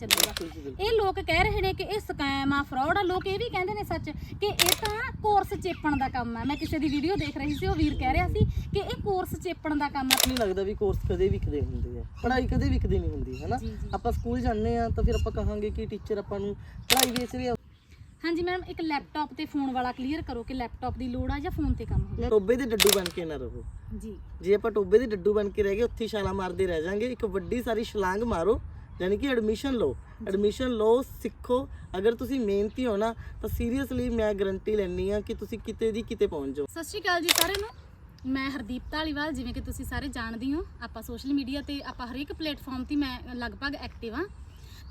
ਚੱਲੂਗਾ ਇਹ ਲੋਕ ਕਹਿ ਰਹੇ ਨੇ ਕਿ ਇਹ ਸਕੈਮ ਆ ਫਰਾਡ ਆ। ਲੋਕ ਇਹ ਵੀ ਕਹਿੰਦੇ ਨੇ ਸੱਚ ਕਿ ਇਹ ਤਾਂ ਕੋਰਸ ਚੇਪਣ ਦਾ ਕੰਮ ਆ। ਮੈਂ ਕਿਸੇ ਦੀ ਵੀਡੀਓ ਦੇਖ ਰਹੀ ਸੀ ਉਹ ਵੀਰ ਕਹਿ ਰਿਹਾ ਸੀ ਕਿ ਇਹ ਕੋਰਸ ਚੇਪਣ ਦਾ ਕੰਮ ਆ। ਨਹੀਂ ਲੱਗਦਾ ਵੀ ਕੋਰਸ ਕਦੇ ਵਿਕਦੇ ਹੁੰਦੇ ਆ। ਪੜ੍ਹਾਈ ਕਦੇ ਵਿਕਦੀ ਨਹੀਂ ਹੁੰਦੀ ਹੈ ਨਾ ਜੀ, ਜੀ। ਆਪਾਂ ਸਕੂਲ ਜਾਂਦੇ ਆ ਤਾਂ ਫਿਰ ਆਪਾਂ ਕਹਾਂਗੇ ਕਿ ਟੀਚਰ ਆਪਾਂ ਨੂੰ ਪੜ੍ਹਾਈ ਵੇਚ ਰਿਹਾ ਹਾਂਜੀ ਮੈਡਮ ਇੱਕ ਲੈਪਟਾਪ ਤੇ ਫੋਨ ਵਾਲਾ ਕਲੀਅਰ ਕਰੋ ਕਿ ਲੈਪਟਾਪ ਦੀ ਲੋੜ ਆ ਜਾਂ ਫੋਨ ਤੇ ਕੰਮ ਹੋਵੇ। ਟੋਬੇ ਦੇ ਡੱਡੂ ਬਣ ਕੇ ਨਾ ਰਹੋ। ਜੀ। ਜੇ ਆਪਾਂ ਟੋਬੇ ਦੇ ਡੱਡੂ ਬਣ ਕੇ ਰਹਿ ਗਏ ਉੱਥੇ ਛਾਲਾਂ ਮਾਰਦੇ ਰਹਿ ਜਾਾਂਗੇ। ਇੱਕ ਵੱਡੀ ਸਾਰੀ ਛਲਾਂਗ ਮਾਰੋ। ਯਾਨੀ ਕਿ ਐਡਮਿਸ਼ਨ ਲਓ। ਐਡਮਿਸ਼ਨ ਲਓ, ਸਿੱਖੋ। ਅਗਰ ਤੁਸੀਂ ਮਿਹਨਤੀ ਹੋ ਨਾ, ਤਾਂ ਸੀਰੀਅਸਲੀ ਮੈਂ ਗਰੰਟੀ ਲੈਣੀ ਆ ਕਿ ਤੁਸੀਂ ਕਿਤੇ ਦੀ ਕਿਤੇ ਪਹੁੰਚ ਜਾਓ। ਸਤਿ ਸ਼੍ਰੀ ਅਕਾਲ ਜੀ ਸਾਰਿਆਂ ਨੂੰ। ਮੈਂ ਹਰਦੀਪ ਢਾਲੀਵਾਲ ਜਿਵੇਂ ਕਿ ਤੁਸੀਂ ਸਾਰੇ ਜਾਣਦੇ ਹੋ ਆਪਾਂ ਸੋਸ਼ਲ ਮੀਡੀਆ ਤੇ ਆਪਾਂ ਹਰੇਕ ਪਲੇਟਫਾਰਮ ਤੇ ਮੈਂ ਲਗਭਗ ਐਕਟਿਵ ਆ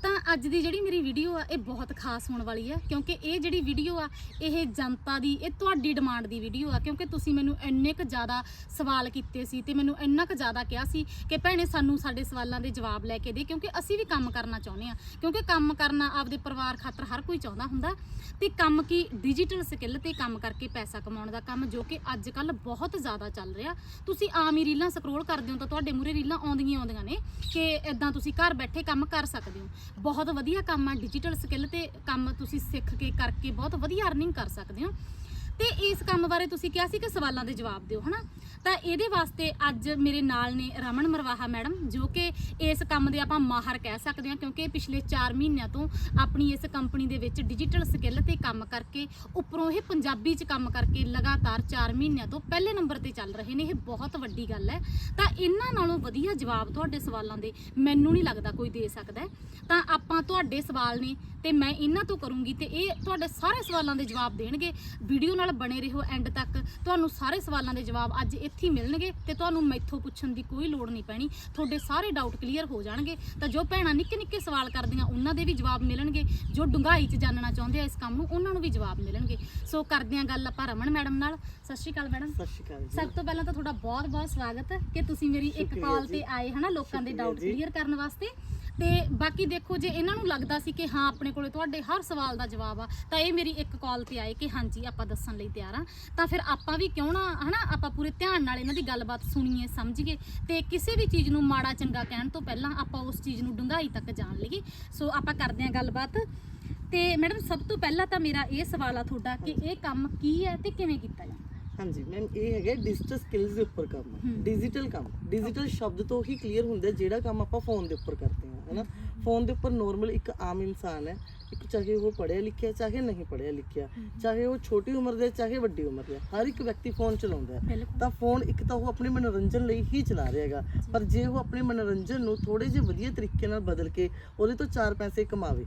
ਤਾਂ ਅੱਜ ਦੀ ਜਿਹੜੀ ਮੇਰੀ ਵੀਡੀਓ ਆ, ਇਹ ਬਹੁਤ ਖਾਸ ਹੋਣ ਵਾਲੀ ਆ, ਕਿਉਂਕਿ ਇਹ ਜਿਹੜੀ ਵੀਡੀਓ ਆ, ਇਹ ਜਨਤਾ ਦੀ, ਇਹ ਤੁਹਾਡੀ ਡਿਮਾਂਡ ਦੀ ਵੀਡੀਓ ਆ, ਕਿਉਂਕਿ ਤੁਸੀਂ ਮੈਨੂੰ ਇੰਨੇ ਕੁ ਜ਼ਿਆਦਾ ਸਵਾਲ ਕੀਤੇ ਸੀ ਤੇ ਮੈਨੂੰ ਇੰਨਾ ਕੁ ਜ਼ਿਆਦਾ ਕਿਹਾ ਸੀ ਕਿ ਭੈਣੇ ਸਾਨੂੰ ਸਾਡੇ ਸਵਾਲਾਂ ਦੇ ਜਵਾਬ ਲੈ ਕੇ ਦੇ, ਕਿਉਂਕਿ ਅਸੀਂ ਵੀ ਕੰਮ ਕਰਨਾ ਚਾਹੁੰਦੇ ਆ, ਕਿਉਂਕਿ ਕੰਮ ਕਰਨਾ ਆਪਦੇ ਪਰਿਵਾਰ ਖਾਤਰ ਹਰ ਕੋਈ ਚਾਹੁੰਦਾ ਹੁੰਦਾ, ਤੇ ਕੰਮ ਕੀ ਡਿਜੀਟਲ ਸਕਿੱਲ ਤੇ ਕੰਮ ਕਰਕੇ ਪੈਸਾ ਕਮਾਉਣ ਦਾ ਕੰਮ, ਜੋ ਕਿ ਅੱਜ ਕੱਲ ਬਹੁਤ ਜ਼ਿਆਦਾ ਚੱਲ ਰਿਹਾ। ਤੁਸੀਂ ਆਮ ਹੀ ਰੀਲਾਂ ਸਕਰੋਲ ਕਰਦੇ ਹੋ ਤਾਂ ਤੁਹਾਡੇ ਮੂਰੇ ਰੀਲਾਂ ਆਉਂਦੀਆਂ ਆਉਂਦੀਆਂ ਨੇ ਕਿ ਇਦਾਂ ਤੁਸੀਂ ਘਰ ਬੈਠੇ ਕੰਮ ਕਰ ਸਕਦੇ ਹੋ। ਬਹੁਤ ਵਧੀਆ ਕੰਮ ਆ ਡਿਜੀਟਲ ਸਕਿੱਲ ਤੇ ਕੰਮ ਤੁਸੀਂ ਸਿੱਖ ਕੇ, ਕਰਕੇ ਬਹੁਤ ਵਧੀਆ ਅਰਨਿੰਗ ਕਰ ਸਕਦੇ ਹੋ। ਤੇ ਇਸ ਕੰਮ ਬਾਰੇ ਤੁਸੀਂ ਕਿਹਾ ਸੀ ਕਿ ਸਵਾਲਾਂ ਦੇ ਜਵਾਬ ਦਿਓ, ਹਨਾ? ਤਾਂ ਇਹਦੇ ਵਾਸਤੇ ਅੱਜ ਮੇਰੇ ਨਾਲ ਨੇ ਰਮਨ ਮਰਵਾਹਾ ਮੈਡਮ, ਜੋ ਕਿ ਇਸ ਕੰਮ ਦੇ ਆਪਾਂ ਮਾਹਰ ਕਹਿ ਸਕਦੇ ਹਾਂ, ਕਿਉਂਕਿ ਪਿਛਲੇ 4 ਮਹੀਨਿਆਂ ਤੋਂ ਆਪਣੀ ਇਸ ਕੰਪਨੀ ਦੇ ਵਿੱਚ ਡਿਜੀਟਲ ਸਕਿੱਲ ਤੇ ਕੰਮ ਕਰਕੇ, ਉੱਪਰੋਂ ਇਹ ਪੰਜਾਬੀ 'ਚ ਕੰਮ ਕਰਕੇ ਲਗਾਤਾਰ 4 ਮਹੀਨਿਆਂ ਤੋਂ ਪਹਿਲੇ ਨੰਬਰ ਤੇ ਚੱਲ ਰਹੇ ਨੇ, ਇਹ ਬਹੁਤ ਵੱਡੀ ਗੱਲ ਹੈ। ਤਾਂ ਇਹਨਾਂ ਨਾਲੋਂ ਵਧੀਆ ਜਵਾਬ ਤੁਹਾਡੇ ਸਵਾਲਾਂ ਦੇ ਮੈਨੂੰ ਨਹੀਂ ਲੱਗਦਾ ਕੋਈ ਦੇ ਸਕਦਾ ਤਾਂ ਆਪਾਂ ਤੁਹਾਡੇ ਸਵਾਲ ਨੇ ਤੇ ਮੈਂ ਇਹਨਾਂ ਤੋਂ ਕਰੂੰਗੀ ਤੇ ਇਹ ਤੁਹਾਡੇ ਸਾਰੇ ਸਵਾਲਾਂ ਦੇ ਜਵਾਬ ਦੇਣਗੇ। ਵੀਡੀਓ ਨਾਲ ਬਣੇ ਰਹੋ ਐਂਡ ਤੱਕ। ਤੁਹਾਨੂੰ ਸਾਰੇ ਸਵਾਲਾਂ ਦੇ ਜਵਾਬ ਅੱਜ ਇੱਥੇ ਹੀ ਮਿਲਣਗੇ ਤੇ ਤੁਹਾਨੂੰ ਮੈਥੋਂ ਪੁੱਛਣ ਦੀ ਕੋਈ ਲੋੜ ਨਹੀਂ ਪੈਣੀ। ਤੁਹਾਡੇ ਸਾਰੇ ਡਾਊਟ ਕਲੀਅਰ ਹੋ ਜਾਣਗੇ। ਤਾਂ ਜੋ ਭੈਣਾਂ ਨਿੱਕੇ ਨਿੱਕੇ ਸਵਾਲ ਕਰਦੀਆਂ ਉਹਨਾਂ ਦੇ ਵੀ ਜਵਾਬ ਮਿਲਣਗੇ। ਜੋ ਡੂੰਘਾਈ 'ਚ ਜਾਣਨਾ ਚਾਹੁੰਦੇ ਆ ਇਸ ਕੰਮ ਨੂੰ ਉਹਨਾਂ ਨੂੰ ਵੀ ਜਵਾਬ ਮਿਲਣਗੇ। ਸੋ ਕਰਦੇ ਹਾਂ ਗੱਲ ਆਪਾਂ ਰਮਨ ਮੈਡਮ ਨਾਲ। ਸਤਿ ਸ਼੍ਰੀ ਅਕਾਲ ਮੈਡਮ। ਸਤਿ ਸ਼੍ਰੀ ਅਕਾਲ ਸਭ ਤੋਂ ਪਹਿਲਾਂ ਤਾਂ ਤੁਹਾਡਾ ਬਹੁਤ ਬਹੁਤ ਸਵਾਗਤ ਹੈ ਕਿ ਤੁਸੀਂ ਮੇਰੀ ਇੱਕ ਕਾਲ। ਤੇ ਆਏ ਹਨਾ ਲੋਕਾਂ ਦੇ ਡਾਊਟ। ਕਲੀਅਰ ਕਰਨ ਵਾਸਤੇ। ਤੇ ਬਾਕੀ ਦੇਖੋ ਜੇ ਇਹਨਾਂ ਨੂੰ ਲੱਗਦਾ ਸੀ ਕਿ ਹਾਂ, ਆਪਣੇ ਕੋਲੇ ਤੁਹਾਡੇ ਹਰ ਸਵਾਲ ਦਾ ਜਵਾਬ ਆ, ਤਾਂ ਇਹ ਮੇਰੀ ਇੱਕ ਕਾਲ ਤੇ ਆਏ ਕਿ ਹਾਂਜੀ, ਆਪਾਂ ਦੱਸਣ ਲਈ ਤਿਆਰ ਆ। ਤਾਂ ਫਿਰ ਆਪਾਂ ਵੀ ਕਿਉਂ ਨਾ, ਹਨਾ, ਆਪਾਂ ਪੂਰੇ ਧਿਆਨ ਨਾਲ ਇਹਨਾਂ ਦੀ ਗੱਲਬਾਤ ਸੁਣੀਏ, ਸਮਝੀਏ ਤੇ ਕਿਸੇ ਵੀ ਚੀਜ਼ ਨੂੰ ਮਾੜਾ ਚੰਗਾ ਕਹਿਣ ਤੋਂ ਪਹਿਲਾਂ ਆਪਾਂ ਉਸ ਚੀਜ਼ ਨੂੰ ਡੂੰਘਾਈ ਤੱਕ ਜਾਣ ਲਈਏ। ਸੋ ਆਪਾਂ ਕਰਦੇ ਹਾਂ ਗੱਲਬਾਤ। ਤੇ ਮੈਡਮ, ਸਭ ਤੋਂ ਪਹਿਲਾਂ ਤਾਂ ਮੇਰਾ ਇਹ ਸਵਾਲ ਆ ਤੁਹਾਡਾ ਕਿ ਇਹ ਕੰਮ ਕੀ ਹੈ ਤੇ ਕਿਵੇਂ ਕੀਤਾ ਜਾਂਦਾ? ਹਾਂਜੀ ਮੈਮ ਇਹ ਹੈਗਾ ਡਿਜੀਟਲ ਸਕਿੱਲਸ ਦੇ ਉੱਪਰ ਕੰਮ। ਡਿਜੀਟਲ ਕੰਮ। ਡਿਜੀਟਲ ਸ਼ਬਦ ਤੋਂ ਹੀ ਕਲੀਅਰ ਹੁੰਦਾ ਜਿਹੜਾ ਕੰਮ ਆਪਾਂ ਫੋਨ ਦੇ ਉੱਪਰ ਕਰਦੇ ਹਾਂ ਹੈਨਾ ਫੋਨ ਦੇ ਉੱਪਰ ਨੋਰਮਲ ਇੱਕ ਆਮ ਇਨਸਾਨ ਹੈ ਇੱਕ ਚਾਹੇ ਉਹ ਪੜ੍ਹਿਆ ਲਿਖਿਆ ਚਾਹੇ ਨਹੀਂ ਪੜ੍ਹਿਆ ਲਿਖਿਆ ਚਾਹੇ ਉਹ ਛੋਟੀ ਉਮਰ ਦੇ ਚਾਹੇ ਵੱਡੀ ਉਮਰ ਦਾ ਹਰ ਇੱਕ ਵਿਅਕਤੀ ਫੋਨ ਚਲਾਉਂਦਾ ਹੈ। ਤਾਂ ਫੋਨ ਇੱਕ ਤਾਂ ਉਹ ਆਪਣੇ ਮਨੋਰੰਜਨ ਲਈ ਹੀ ਚਲਾ ਰਿਹਾ ਹੈਗਾ ਪਰ ਜੇ ਉਹ ਆਪਣੇ ਮਨੋਰੰਜਨ ਨੂੰ ਥੋੜੇ ਜਿਹੇ ਵਧੀਆ ਤਰੀਕੇ ਨਾਲ ਬਦਲ ਕੇ ਉਹਦੇ ਤੋਂ ਚਾਰ ਪੈਸੇ ਕਮਾਵੇ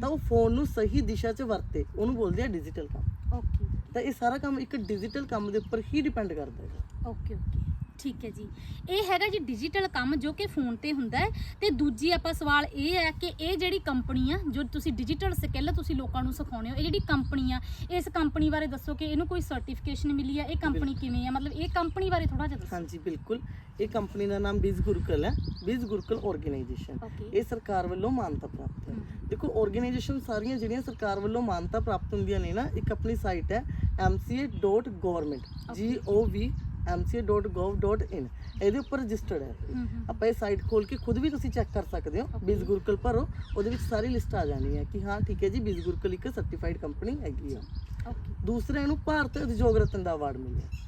ਤਾਂ ਉਹ ਫੋਨ ਨੂੰ ਸਹੀ ਦਿਸ਼ਾ 'ਚ ਵਰਤੇ ਉਹਨੂੰ ਬੋਲਦੇ ਆ ਡਿਜੀਟਲ ਕੰਮ। ਓਕੇ ਤਾਂ ਇਹ ਸਾਰਾ ਕੰਮ ਇੱਕ ਡਿਜੀਟਲ ਕੰਮ ਦੇ ਉੱਪਰ ਹੀ ਡਿਪੈਂਡ ਕਰਦਾ ਹੈ ਓਕੇ ਓਕੇ ਠੀਕ ਹੈ ਜੀ। ਇਹ ਹੈਗਾ ਜੀ ਡਿਜੀਟਲ ਕੰਮ ਜੋ ਕਿ ਫੋਨ ਤੇ ਹੁੰਦਾ ਹੈ। ਤੇ ਦੂਜੀ ਆਪਾਂ ਸਵਾਲ ਇਹ ਹੈ ਕਿ ਇਹ ਜਿਹੜੀ ਕੰਪਨੀ ਆ ਜੋ ਤੁਸੀਂ ਡਿਜੀਟਲ ਸਕਿੱਲ ਤੁਸੀਂ ਲੋਕਾਂ ਨੂੰ ਸਿਖਾਉਂਦੇ ਹੋ ਇਹ ਜਿਹੜੀ ਕੰਪਨੀ ਆ ਇਸ ਕੰਪਨੀ ਬਾਰੇ ਦੱਸੋ ਕਿ ਇਹਨੂੰ ਕੋਈ ਸਰਟੀਫਿਕੇਸ਼ਨ ਮਿਲੀ ਆ ਇਹ ਕੰਪਨੀ ਕਿਵੇਂ ਆ ਮਤਲਬ ਇਹ ਕੰਪਨੀ ਬਾਰੇ ਥੋੜਾ ਜਿਹਾ ਦੱਸੋ। ਹਾਂਜੀ ਬਿਲਕੁਲ। ਇਹ ਕੰਪਨੀ ਦਾ ਨਾਮ ਬਿਜ਼ ਗੁਰਕਲ ਹੈ। ਬਿਜ਼ ਗੁਰਕਲ ਆਰਗੇਨਾਈਜੇਸ਼ਨ ਇਹ ਸਰਕਾਰ ਵੱਲੋਂ ਮਾਨਤਾ ਪ੍ਰਾਪਤ ਹੈ। ਦੇਖੋ ਆਰਗੇਨਾਈਜੇਸ਼ਨ ਸਾਰੀਆਂ ਜਿਹੜੀਆਂ ਸਰਕਾਰ ਵੱਲੋਂ ਮਾਨਤਾ ਪ੍ਰਾਪਤ ਹੁੰਦੀਆਂ ਨੇ ਨਾ ਇੱਕ ਆਪਣੀ ਸਾਈਟ ਹੈ mca.government g o v mca.gov.in ਇਹਦੇ ਉੱਪਰ ਰਜਿਸਟਰਡ ਹੈ। ਆਪਾਂ ਇਹ ਸਾਈਟ ਖੋਲ ਕੇ ਖੁਦ ਵੀ ਤੁਸੀਂ ਚੈੱਕ ਕਰ ਸਕਦੇ ਹੋ. ਬਿਜ਼ ਗੁਰਕਲ ਭਰੋ ਉਹਦੇ ਵਿੱਚ ਸਾਰੀ ਲਿਸਟ ਆ ਜਾਣੀ ਹੈ ਕਿ ਹਾਂ ਠੀਕ ਹੈ ਜੀ ਬਿਜ਼ ਗੁਰਕਲ ਇੱਕ ਸਰਟੀਫਾਈਡ ਕੰਪਨੀ ਹੈਗੀ ਆ। ਦੂਸਰਾ ਇਹਨੂੰ ਭਾਰਤ ਉਦਯੋਗ ਰਤਨ ਦਾ ਅਵਾਰਡ ਮਿਲਿਆ।